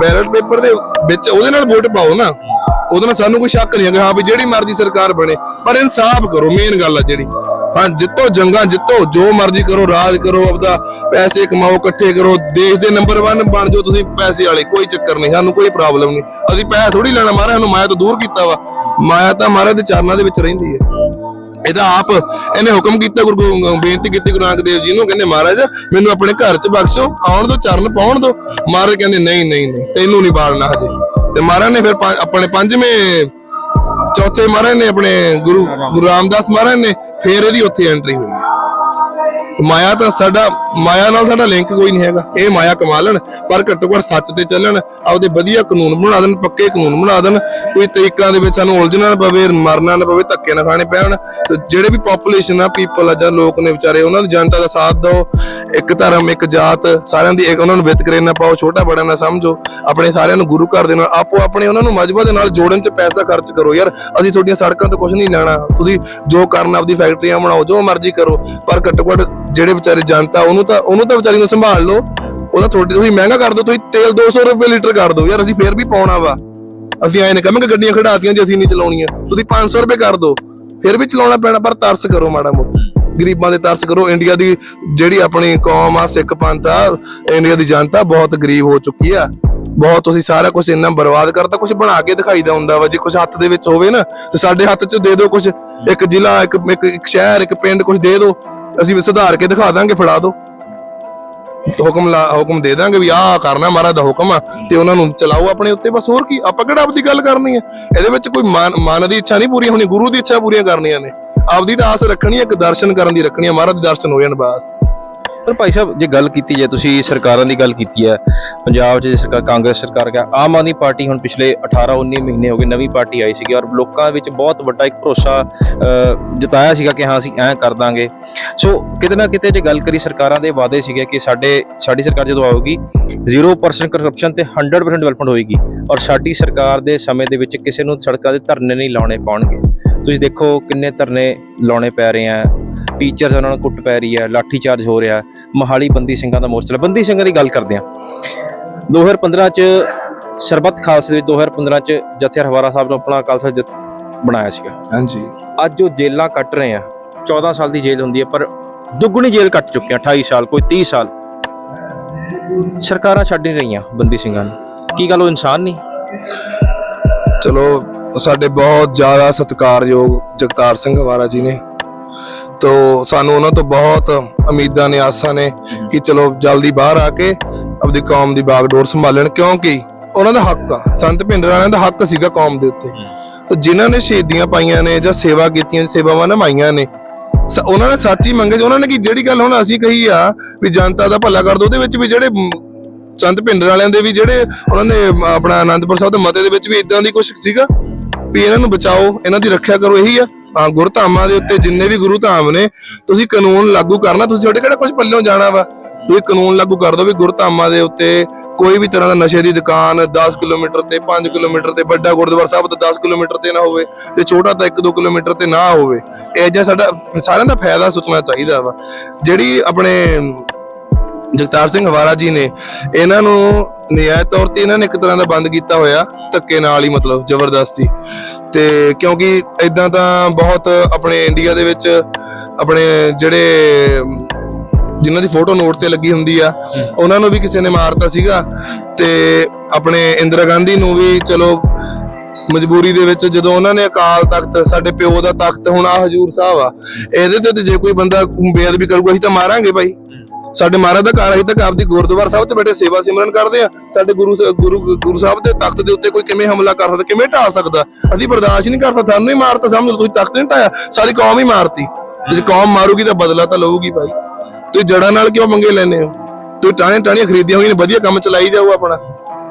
ਬੈਲਟ ਪੇਪਰ ਦੇ ਵਿੱਚ ਉਹਦੇ ਨਾਲ ਵੋਟ ਪਾਓ ਨਾ। ਉਹਦੇ ਨਾਲ ਸਾਨੂੰ ਕੋਈ ਸ਼ੱਕ ਨਹੀਂ ਹੈਗਾ ਹਾਂ ਵੀ ਜਿਹੜੀ ਮਰਜ਼ੀ ਸਰਕਾਰ ਬਣੇ ਪਰ ਇਨਸਾਫ ਕਰੋ ਮੇਨ ਗੱਲ ਆ ਜਿਹੜੀ। ਹਾਂ ਜਿੱਤੋ ਜੰਗਾਂ ਜਿੱਤੋ ਜੋ ਮਰਜ਼ੀ ਕਰੋ ਰਾਜ ਕਰੋ ਆਪਦਾ ਪੈਸੇ ਕਮਾਓ ਇਕੱਠੇ ਕਰੋ ਦੇਸ਼ ਦੇ ਨੰਬਰ 1 ਬਣ ਜਾਓ ਤੁਸੀਂ ਪੈਸੇ ਵਾਲੇ ਕੋਈ ਚੱਕਰ ਨਹੀਂ ਸਾਨੂੰ ਕੋਈ ਪ੍ਰੋਬਲਮ ਨਹੀਂ। ਅਸੀਂ ਪੈਸਾ ਥੋੜੀ ਲੈਣਾ ਮਹਾਰਾਜ ਨੂੰ ਮਾਇਆ ਤੋਂ ਦੂਰ ਕੀਤਾ ਵਾ। ਮਾਇਆ ਤਾਂ ਮਹਾਰਾਜ ਦੇ ਚਰਨਾਂ ਦੇ ਵਿੱਚ ਰਹਿੰਦੀ ਹੈ। ਇਹਦਾ ਆਪ ਇਹਨੇ ਹੁਕਮ ਕੀਤਾ, ਗੁਰੂ ਬੇਨਤੀ ਕੀਤੀ ਗੁਰੂ ਨਾਨਕ ਦੇਵ ਜੀ ਨੂੰ, ਕਹਿੰਦੇ ਮਹਾਰਾਜ, ਮੈਨੂੰ ਆਪਣੇ ਘਰ 'ਚ ਬਖਸ਼ੋ, ਆਉਣ ਦੋ, ਚਰਨ ਪਾਉਣ ਦੋ। ਮਹਾਰਾਜ ਕਹਿੰਦੇ, ਨਹੀਂ ਨਹੀਂ ਨਹੀਂ, ਤੈਨੂੰ ਨਹੀਂ ਬਾਲਣਾ ਹਜੇ। ਤੇ ਮਹਾਰਾਜ ਨੇ ਫਿਰ ਆਪਣੇ ਪੰਜਵੇਂ, ਚੌਥੇ ਮਹਾਰਾਜ ਨੇ ਆਪਣੇ ਗੁਰੂ ਗੁਰੂ ਰਾਮਦਾਸ ਮਹਾਰਾਜ ਨੇ, ਫੇਰ ਇਹਦੀ ਉੱਥੇ ਐਂਟਰੀ ਹੋਈ। ਮਾਇਆ ਤਾਂ ਸਾਡਾ, ਮਾਇਆ ਨਾਲ ਸਾਡਾ ਲਿੰਕ ਕੋਈ ਨਹੀਂ ਹੈਗਾ। ਇਹ ਮਾਇਆ ਕਮਾ ਲੈਣ, ਪਰ ਘੱਟੋ ਘੱਟ ਸੱਚ ਤੇ ਚੱਲਣ, ਆਪਦੇ ਵਧੀਆ ਕਾਨੂੰਨ ਬਣਾ ਦੇਣ, ਪੱਕੇ ਕਾਨੂੰਨ ਬਣਾ ਦੇਣ। ਕੋਈ ਤਰੀਕਾਂ ਦੇ ਵਿੱਚ ਸਾਨੂੰ ਉਲਝਣਾ ਨਾ ਪਵੇ, ਮਰਨਾ ਨਾ ਪਵੇ, ਧੱਕੇ ਨਾ ਖਾਣੇ ਪੈਣ। ਜਿਹੜੇ ਵੀ ਪੋਪੂਲੇਸ਼ਨ ਆ ਪੀਪਲ ਆ ਜਾਂ ਲੋਕ ਨੇ ਵਿਚਾਰੇ, ਉਹਨਾਂ ਦੀ ਜਨਤਾ ਦਾ ਸਾਥ ਦਿਓ। ਇੱਕ ਧਰਮ, ਇੱਕ ਜਾਤ, ਸਾਰਿਆਂ ਦੀ ਇੱਕ ਉਹਨਾਂ ਨੂੰ ਵਿਤਕਰੇ ਨਾ ਪਾਓ, ਛੋਟਾ ਬੜਾ ਨਾ ਸਮਝੋ। ਆਪਣੇ ਸਾਰਿਆਂ ਨੂੰ ਗੁਰੂ ਘਰ ਦੇ ਨਾਲ, ਆਪੋ ਆਪਣੇ ਉਹਨਾਂ ਨੂੰ ਮਜਬਾ ਦੇ ਨਾਲ ਜੋੜਨ 'ਚ ਪੈਸਾ ਖਰਚ ਕਰੋ ਯਾਰ। ਅਸੀਂ ਤੁਹਾਡੀਆਂ ਸੜਕਾਂ ਤੋਂ ਕੁਝ ਨਹੀਂ ਲੈਣਾ। ਤੁਸੀਂ ਜੋ ਕਰਨਾ, ਆਪਦੀ ਫੈਕਟਰੀਆਂ ਬਣਾਓ, ਜੋ ਮਰਜ਼ੀ ਕਰੋ। ਪਰ ਘੱਟੋ ਘੱਟ ਜਿਹੜੇ ਵਿਚਾਰੇ ਜਨਤਾ, ਉਹਨੂੰ ਤਾਂ ਉਹਨੂੰ ਤਾਂ ਵਿਚਾਰੀ ਨੂੰ ਸੰਭਾਲ ਲਓ। ਉਹਦਾ ਤੁਹਾਡੀ ਤੁਸੀਂ ਮਹਿੰਗਾ ਕਰ ਦਿਓ, ਤੁਸੀਂ ਤੇਲ 200 ਰੁਪਏ ਲੀਟਰ ਕਰ ਦਿਓ। ਯਾਰ ਅਸੀਂ ਫੇਰ ਵੀ ਪਾਉਣਾ ਵਾ। ਅਸੀਂ ਐਂ ਨੇ ਕਹਾਂਗੇ ਗੱਡੀਆਂ ਖੜਾਤੀਆਂ ਜੇ ਅਸੀਂ ਨਹੀਂ ਚਲਾਉਣੀਆਂ। ਤੁਸੀਂ 500 ਰੁਪਏ ਕਰ ਦਿਓ। ਫਿਰ ਵੀ ਚਲਾਉਣਾ ਪੈਣਾ, ਪਰ ਤਰਸ ਕਰੋ ਮਾੜਾ ਮੋਟਾ ਗਰੀਬਾਂ ਦੇ ਤਰਸ ਕਰੋ। ਇੰਡੀਆ ਦੀ ਜਿਹੜੀ ਆਪਣੀ ਕੌਮ ਆ, ਸਿੱਖ ਪੰਥ ਆ, ਇੰਡੀਆ ਦੀ ਜਨਤਾ ਬਹੁਤ ਗਰੀਬ ਹੋ ਚੁੱਕੀ ਆ। ਬਹੁਤ ਤੁਸੀਂ ਸਾਰਾ ਕੁਝ ਇੰਨਾ ਬਰਬਾਦ ਕਰਤਾ ਕੁਝ ਬਣਾ ਕੇ ਦਿਖਾਈਦਾ ਹੁੰਦਾ ਵਾ। ਜੇ ਕੁਝ ਹੱਥ ਦੇ ਵਿੱਚ ਹੋਵੇ ਨਾ, ਤੇ ਸਾਡੇ ਹੱਥ 'ਚ ਦੇ ਦਿਓ ਕੁਝ ਇੱਕ ਜ਼ਿਲ੍ਹਾ, ਇੱਕ ਇੱਕ ਇੱਕ ਸ਼ਹਿਰ, ਇੱਕ ਪਿੰਡ ਕੁਝ ਦੇ ਦਿਓ। ਅਸੀਂ ਵੀ ਸੁਧਾਰ ਕੇ ਦਿਖਾ ਦਾਂਗੇ, ਫੜਾ ਦਿਓ ਹੁਕਮ ਲਾ, ਹੁਕਮ ਦੇ ਦਾਂਗੇ ਵੀ ਆਹ ਕਰਨਾ ਮਹਾਰਾਜ ਦਾ ਹੁਕਮ ਆ, ਤੇ ਉਹਨਾਂ ਨੂੰ ਚਲਾਓ ਆਪਣੇ ਉੱਤੇ। ਬਸ ਹੋਰ ਕੀ, ਆਪਾਂ ਕਿਹੜਾ ਆਪਦੀ ਗੱਲ ਕਰਨੀ ਹੈ ਇਹਦੇ ਵਿੱਚ ਕੋਈ ਮਨ ਮਨ ਦੀ ਇੱਛਾ ਨਹੀਂ ਪੂਰੀ ਹੋਣੀ, ਗੁਰੂ ਦੀ ਇੱਛਾ ਪੂਰੀਆਂ ਕਰਨੀਆਂ ਨੇ। ਆਪਦੀ ਤਾਂ ਆਸ ਰੱਖਣੀ ਹੈ ਇੱਕ ਦਰਸ਼ਨ ਕਰਨ ਦੀ ਰੱਖਣੀ ਹੈ ਮਹਾਰਾਜ ਦੇ ਦਰਸ਼ਨ ਹੋ ਜਾਣ ਬਸ। ਪਰ ਭਾਈ ਸਾਹਿਬ, ਜੇ ਗੱਲ ਕੀਤੀ ਜਾਏ, ਤੁਸੀਂ ਸਰਕਾਰਾਂ ਦੀ ਗੱਲ ਕੀਤੀ ਹੈ, ਪੰਜਾਬ 'ਚ ਜੇ ਸਰਕਾਰ ਕਾਂਗਰਸ ਸਰਕਾਰ ਗਿਆ ਆਮ ਆਦਮੀ ਪਾਰਟੀ ਹੁਣ ਪਿਛਲੇ 18 19 ਮਹੀਨੇ ਹੋ ਗਏ ਨਵੀਂ ਪਾਰਟੀ ਆਈ ਸੀਗੀ ਔਰ ਲੋਕਾਂ ਵਿੱਚ ਬਹੁਤ ਵੱਡਾ ਇੱਕ ਭਰੋਸਾ ਜਤਾਇਆ ਸੀਗਾ ਕਿ ਹਾਂ, ਅਸੀਂ ਐਂ ਕਰ ਦਾਂਗੇ। ਸੋ ਕਿਤੇ ਨਾ ਕਿਤੇ ਜੇ ਗੱਲ ਕਰੀ ਸਰਕਾਰਾਂ ਦੇ ਵਾਅਦੇ ਸੀਗੇ ਕਿ ਸਾਡੇ, ਸਾਡੀ ਸਰਕਾਰ ਜਦੋਂ ਆਊਗੀ 0% ਕਰਪਸ਼ਨ ਤੇ 100% ਡਿਵੈਲਪਮੈਂਟ ਹੋਏਗੀ ਔਰ ਸਾਡੀ ਸਰਕਾਰ ਦੇ ਸਮੇਂ ਦੇ ਵਿੱਚ ਕਿਸੇ ਨੂੰ ਸੜਕਾਂ ਦੇ ਧਰਨੇ ਨਹੀਂ ਲਾਉਣੇ ਪਾਉਣਗੇ। ਤੁਸੀਂ ਦੇਖੋ ਕਿੰਨੇ ਧਰਨੇ ਲਾਉਣੇ ਪੈ ਰਹੇ ਆ ਟੀਚਰਸ ਉਹਨਾਂ ਨੂੰ ਕੁੱਟ ਪੈ ਰਹੀ ਹੈ ਲਾਠੀ ਚਾਰਜ ਹੋ ਰਿਹਾ ਮਹਾਲੀ ਬੰਦੀ ਸਿੰਘਾਂ ਦਾ ਮੋਰਚਾ। ਬੰਦੀ ਸਿੰਘਾਂ ਦੀ ਗੱਲ ਕਰਦੇ ਆ 2015 ਚ ਸਰਬੱਤ ਖਾਲਸੇ ਦੇ ਵਿੱਚ 2015 ਚ ਜਥੇਦਾਰ ਹਵਾਰਾ ਸਾਹਿਬ ਨੂੰ ਆਪਣਾ ਖਾਲਸਾ ਜਥ ਬਣਾਇਆ ਸੀਗਾ। ਹਾਂਜੀ। ਅੱਜ ਉਹ ਜੇਲਾਂ ਕੱਟ ਰਹੇ ਆ। 14 ਸਾਲ ਦੀ ਜੇਲ੍ਹ ਹੁੰਦੀ ਹੈ ਪਰ ਦੁੱਗਣੀ ਜੇਲ੍ਹ ਕੱਟ ਚੁੱਕੇ ਆ 28 ਸਾਲ ਕੋਈ 30 ਸਾਲ। ਸਰਕਾਰਾਂ ਛੱਡ ਨਹੀਂ ਰਹੀਆਂ ਬੰਦੀ ਸਿੰਘਾਂ ਨੂੰ। ਕੀ ਗੱਲ ਉਹ ਇਨਸਾਨ ਨਹੀਂ? ਚਲੋ ਸਾਡੇ ਬਹੁਤ ਜ਼ਿਆਦਾ ਸਤਿਕਾਰਯੋਗ ਜਗਤਾਰ ਸਿੰਘ ਹਵਾਰਾ ਜੀ ਨੇ। ਤੋ ਸਾਨੂੰ ਉਹਨਾਂ ਤੋਂ ਬਹੁਤ ਉਮੀਦਾਂ ਨੇ ਆਸਾਂ ਨੇ ਕਿ ਚਲੋ ਜਲਦੀ ਬਾਹਰ ਆ ਕੇ ਆਪਣੀ ਕੌਮ ਦੀ ਬਾਗਡੋਰ ਸੰਭਾਲਣ ਕਿਉਂਕਿ ਉਹਨਾਂ ਦਾ ਹੱਕ ਆ। ਸੰਤ ਭਿੰਡਰ ਵਾਲਿਆਂ ਦਾ ਹੱਕ ਸੀਗਾ ਕੌਮ ਦੇ ਉੱਤੇ। ਤੇ ਜਿਨ੍ਹਾਂ ਨੇ ਸ਼ਹੀਦੀਆਂ ਪਾਈਆਂ ਨੇ ਜਾਂ ਸੇਵਾ ਕੀਤੀਆਂ ਸੇਵਾਵਾਂ ਨਿਭਾਈਆਂ ਨੇ ਉਹਨਾਂ ਨੇ ਸੱਚ ਹੀ ਮੰਗੇ। ਉਹਨਾਂ ਨੇ ਕਿ ਜਿਹੜੀ ਗੱਲ ਹੁਣ ਅਸੀਂ ਕਹੀ ਆ ਵੀ ਜਨਤਾ ਦਾ ਭਲਾ ਕਰ ਦੋ ਉਹਦੇ ਵਿੱਚ ਵੀ ਜਿਹੜੇ ਸੰਤ ਭਿੰਡਰ ਵਾਲਿਆਂ ਦੇ ਵੀ ਜਿਹੜੇ ਉਹਨਾਂ ਨੇ ਆਪਣਾ ਆਨੰਦਪੁਰ ਸਾਹਿਬ ਦੇ ਮਤੇ ਦੇ ਵਿੱਚ ਵੀ ਇਦਾਂ ਦੀ ਕੁਝ ਸੀਗਾ ਵੀ ਇਹਨਾਂ ਨੂੰ ਬਚਾਓ ਇਹਨਾਂ ਦੀ ਰੱਖਿਆ ਕਰੋ ਇਹੀ ਆ। ਗੁਰਧਾਮਾਂ ਦੇ ਉੱਤੇ ਜਿੰਨੇ ਵੀ ਗੁਰੂ ਧਾਮ ਨੇ, ਤੁਸੀਂ ਕਾਨੂੰਨ ਲਾਗੂ ਕਰਨਾ, ਤੁਸੀਂ ਤੁਹਾਡੇ ਕਿਹੜਾ ਕੁਝ ਪੱਲਿਓਂ ਜਾਣਾ ਵਾ? ਤੁਸੀਂ ਕਾਨੂੰਨ ਲਾਗੂ ਕਰ ਦਿਓ ਵੀ ਗੁਰਧਾਮਾਂ ਦੇ ਉੱਤੇ ਕੋਈ ਵੀ ਤਰ੍ਹਾਂ ਦਾ ਨਸ਼ੇ ਦੀ ਦੁਕਾਨ 10 ਕਿਲੋਮੀਟਰ ਤੇ 5 ਕਿਲੋਮੀਟਰ ਤੇ ਵੱਡਾ ਗੁਰਦੁਆਰਾ ਸਾਹਿਬ ਤੋਂ 10 ਕਿਲੋਮੀਟਰ ਤੇ ਨਾ ਹੋਵੇ ਤੇ ਛੋਟਾ ਤਾਂ 1-2 ਕਿਲੋਮੀਟਰ ਤੇ ਨਾ ਹੋਵੇ, ਇਹ ਜਿਹਾ ਸਾਡਾ ਸਾਰਿਆਂ ਦਾ ਫਾਇਦਾ ਸੋਚਣਾ ਚਾਹੀਦਾ ਵਾ। ਜਿਹੜੀ ਆਪਣੇ ਜਗਤਾਰ ਸਿੰਘ ਹਵਾਰਾ ਜੀ ਨੇ, ਇਹਨਾਂ ਨੂੰ ਨਿਆਂ ਤੌਰ ਤੇ ਇਹਨਾਂ ਨੇ ਇੱਕ ਤਰ੍ਹਾਂ ਦਾ ਬੰਦ ਕੀਤਾ ਹੋਇਆ, ਧੱਕੇ ਨਾਲ ਹੀ ਮਤਲਬ, ਜ਼ਬਰਦਸਤੀ। ਤੇ ਕਿਉਂਕਿ ਇਦਾਂ ਤਾਂ ਬਹੁਤ ਆਪਣੇ ਇੰਡੀਆ ਦੇ ਵਿੱਚ ਆਪਣੇ ਜਿਹੜੇ, ਜਿਨ੍ਹਾਂ ਦੀ ਫੋਟੋ ਨੋਟ ਤੇ ਲੱਗੀ ਹੁੰਦੀ ਆ, ਉਹਨਾਂ ਨੂੰ ਵੀ ਕਿਸੇ ਨੇ ਮਾਰਤਾ ਸੀਗਾ। ਤੇ ਆਪਣੇ ਇੰਦਰਾ ਗਾਂਧੀ ਨੂੰ ਵੀ ਚਲੋ, ਮਜਬੂਰੀ ਦੇ ਵਿੱਚ ਜਦੋਂ ਉਹਨਾਂ ਨੇ ਅਕਾਲ ਤਖਤ, ਸਾਡੇ ਪਿਓ ਦਾ ਤਖਤ ਹੁਣ ਆ ਹਜੂਰ ਸਾਹਿਬ ਆ, ਇਹਦੇ ਤੇ ਜੇ ਕੋਈ ਬੰਦਾ ਬੇਅਦਬੀ ਕਰੂਗਾ, ਅਸੀਂ ਤਾਂ ਮਾਰਾਂਗੇ ਭਾਈ। ਸਾਡੇ ਮਹਾਰਾਜ ਦਾ ਘਰ ਅਸੀਂ ਤਾਂ ਆਪਦੀ ਗੁਰਦੁਆਰਾ ਸਾਹਿਬ 'ਚ ਬੈਠੇ ਸੇਵਾ ਸਿਮਰਨ ਕਰਦੇ ਆ। ਸਾਡੇ ਗੁਰੂ ਗੁਰੂ ਗੁਰੂ ਸਾਹਿਬ ਦੇ ਤਖਤ ਦੇ ਉੱਤੇ ਕੋਈ ਕਿਵੇਂ ਹਮਲਾ ਕਰ ਸਕਦਾ ਕਿਵੇਂ ਢਾ ਸਕਦਾ? ਅਸੀਂ ਬਰਦਾਸ਼ਤ ਨਹੀਂ ਕਰ ਸਕਦੇ ਸਾਨੂੰ ਹੀ ਮਾਰਤਾ ਸਮਝ ਲਓ ਤੁਸੀਂ ਤਖਤ ਨਹੀਂ ਢਾਇਆ ਸਾਰੀ ਕੌਮ ਹੀ ਮਾਰਤੀ। ਜੇ ਕੌਮ ਮਾਰੂਗੀ ਤਾਂ ਬਦਲਾ ਤਾਂ ਲਊਗੀ ਭਾਈ। ਤੁਸੀਂ ਜੜਾਂ ਨਾਲ ਕਿਉਂ ਮੰਗੇ ਲੈਨੇ ਹੋ? ਤੁਸੀਂ ਟਾਣੇ ਟਾਣੀਆਂ ਖਰੀਦੀਆਂ ਹੋਈਆਂ ਨੇ ਵਧੀਆ ਕੰਮ ਚਲਾਈ ਜਾਓ ਆਪਣਾ।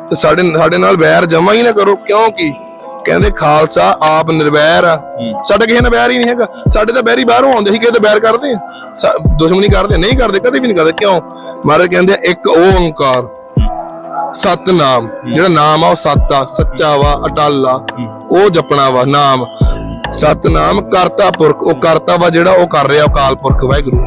ਤੇ ਸਾਡੇ ਸਾਡੇ ਨਾਲ ਵੈਰ ਜਮਾ ਹੀ ਨਾ ਕਰੋ ਕਿਉਂਕਿ ਕਹਿੰਦੇ ਖਾਲਸਾ ਆਪ ਨਿਰਵੈਰ ਆ। ਸਾਡਾ ਕਿਸੇ ਨਾਲ ਵੈਰ ਹੀ ਨਹੀਂ ਹੈਗਾ। ਸਾਡੇ ਤਾਂ ਵੈਰੀ ਬਾਹਰੋਂ ਆਉਂਦੇ ਸੀ ਕਿਸੇ ਤੇ ਵੈਰ ਕਰਦੇ ਆ। ਦੁਸ਼ਮਣੀ ਕਰਦੇ ਨਹੀਂ ਕਰਦੇ ਕਦੇ ਵੀ ਨਹੀਂ ਕਰਦੇ। ਕਿਉਂ? ਮਹਾਰਾਜ ਕਹਿੰਦੇ ਆ, ਇੱਕ ਓੰਕਾਰ ਸਤਨਾਮ। ਜਿਹੜਾ ਨਾਮ ਆ ਉਹ ਸੱਤ ਆ ਸੱਚਾ ਵਾ ਅਟਲ ਆ ਉਹ ਜਪਣਾ ਵਾ ਨਾਮ। ਸਤਨਾਮ ਕਰਤਾ ਪੁਰਖ ਉਹ ਕਰਤਾ ਵਾ ਜਿਹੜਾ ਉਹ ਕਰ ਰਿਹਾ ਅਕਾਲ ਪੁਰਖ ਵਾਹਿਗੁਰੂ।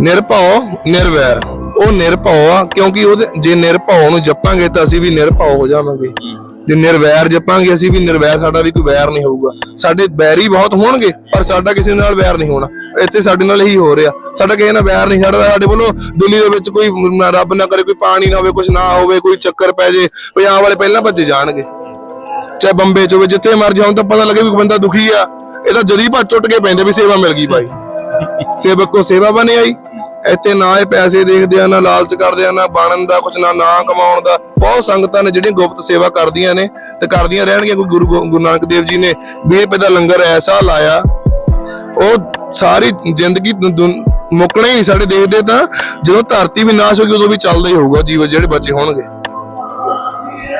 ਨਿਰਭਉ ਨਿਰਵੈਰ। ਉਹ ਨਿਰਭਉ ਆ ਕਿਉਂਕਿ ਉਹਦੇ ਜੇ ਨਿਰਭਉ ਨੂੰ ਜਪਾਂਗੇ ਤਾਂ ਅਸੀਂ ਵੀ ਨਿਰਭਉ ਹੋ ਜਾਵਾਂਗੇ। ਜੇ ਨਿਰਵੈਰ ਜਪਾਂਗੇ, ਅਸੀਂ ਵੀ ਨਿਰਵੈਰ, ਸਾਡਾ ਵੀ ਕੋਈ ਵੈਰ ਨਹੀਂ ਹੋਊਗਾ। ਸਾਡੇ ਬੈਰੀ ਬਹੁਤ ਹੋਣਗੇ, ਪਰ ਸਾਡਾ ਕਿਸੇ ਨਾਲ ਵੈਰ ਨਹੀਂ ਹੋਣਾ। ਇੱਥੇ ਸਾਡੇ ਨਾਲ ਇਹੀ ਹੋ ਰਿਹਾ। ਸਾਡਾ ਕਿਸੇ ਨਾਲ ਵੈਰ ਨਹੀਂ, ਸਾਡਾ ਸਾਡੇ ਵੱਲੋਂ ਦਿੱਲੀ ਦੇ ਵਿੱਚ ਕੋਈ ਰੱਬ ਨਾ ਕਰੇ, ਕੋਈ ਪਾਣੀ ਨਾ ਹੋਵੇ ਕੁਝ ਨਾ ਹੋਵੇ, ਕੋਈ ਚੱਕਰ ਪੈ ਜੇ ਪੰਜਾਬ ਵਾਲੇ ਪਹਿਲਾਂ ਭੱਜੇ ਜਾਣਗੇ। ਚਾਹੇ ਬੰਬੇ ਚ ਹੋਵੇ, ਜਿੱਥੇ ਮਰਜ਼ੀ ਹੁਣ, ਤਾਂ ਪਤਾ ਲੱਗੇ ਵੀ ਕੋਈ ਬੰਦਾ ਦੁਖੀ ਆ। ਇਹਦਾ ਤਾਂ ਭੱਜ ਟੁੱਟ ਕੇ ਪੈਂਦੇ ਵੀ ਸੇਵਾ ਮਿਲ ਗਈ ਭਾਈ। ਸੇਵਕ ਕੋ ਸੇਵਾ ਬਣੇ ਆਈ। ਇੱਥੇ ਨਾ ਇਹ ਪੈਸੇ ਦੇਖਦੇ ਆ, ਨਾ ਲਾਲਚ ਕਰਦੇ ਆ, ਨਾ ਬਣਨ ਦਾ, ਕੁਛ ਨਾ ਨਾ ਕਮਾਉਣ ਦਾ। ਬਹੁਤ ਸੰਗਤਾਂ ਨੇ ਜਿਹੜੀਆਂ ਗੁਪਤ ਸੇਵਾ ਕਰਦੀਆਂ ਨੇ ਤੇ ਕਰਦੀਆਂ ਰਹਿਣਗੀਆਂ। ਕੋਈ ਗੁਰੂ ਗੁਰੂ ਨਾਨਕ ਦੇਵ ਜੀ ਨੇ 20 ਰੁਪਏ ਦਾ ਲੰਗਰ ਐਸਾ ਲਾਇਆ ਉਹ ਸਾਰੀ ਜ਼ਿੰਦਗੀ ਮੁੱਕਣਾ ਹੀ ਸਾਡੇ ਦੇਖਦੇ ਤਾਂ ਜਦੋਂ ਧਰਤੀ ਵੀ ਨਾਸ਼ ਹੋ ਗਈ ਉਦੋਂ ਵੀ ਚੱਲਦਾ ਹੀ ਹੋਊਗਾ ਜੀਵ ਜਿਹੜੇ ਬੱਚੇ ਹੋਣਗੇ।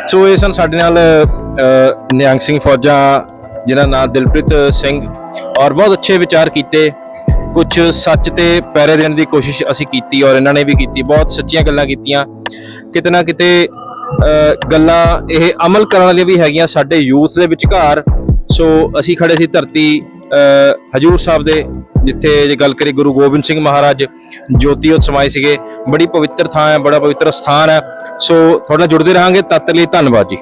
ਸੋ ਇਹ ਸਨ ਸਾਡੇ ਨਾਲ ਅ, ਨਿਹੰਗ ਸਿੰਘ ਫੌਜਾਂ ਜਿਨ੍ਹਾਂ ਨਾਮ ਦਿਲਪ੍ਰੀਤ ਸਿੰਘ ਔਰ ਬਹੁਤ ਅੱਛੇ ਵਿਚਾਰ ਕੀਤੇ। ਕੁਝ ਸੱਚ ਤੇ ਪੈਰੇ ਦੇਣ ਦੀ ਕੋਸ਼ਿਸ਼ ਅਸੀਂ ਕੀਤੀ ਔਰ ਇਹਨਾਂ ਨੇ ਵੀ ਕੀਤੀ ਬਹੁਤ ਸੱਚੀਆਂ ਗੱਲਾਂ ਕੀਤੀਆਂ। ਕਿਤੇ ਨਾ ਕਿਤੇ ਗੱਲਾਂ ਇਹ ਅਮਲ ਕਰਨ ਵਾਲੀਆਂ ਵੀ ਹੈਗੀਆਂ ਸਾਡੇ ਯੂਥ ਦੇ ਵਿਚਕਾਰ। ਸੋ ਅਸੀਂ ਖੜੇ ਸੀ ਧਰਤੀ ਹਜੂਰ ਸਾਹਿਬ ਦੇ, ਜਿੱਥੇ ਜੇ ਗੱਲ ਕਰੀ ਗੁਰੂ ਗੋਬਿੰਦ ਸਿੰਘ ਮਹਾਰਾਜ ਜੋਤੀ ਉਤ ਸਮਾਏ ਸੀਗੇ। ਬੜੀ ਪਵਿੱਤਰ ਥਾਂ ਹੈ, ਬੜਾ ਪਵਿੱਤਰ ਸਥਾਨ ਹੈ। ਸੋ ਤੁਹਾਡੇ ਨਾਲ ਜੁੜਦੇ ਰਹਾਂਗੇ, ਤਦ ਲਈ ਧੰਨਵਾਦ ਜੀ।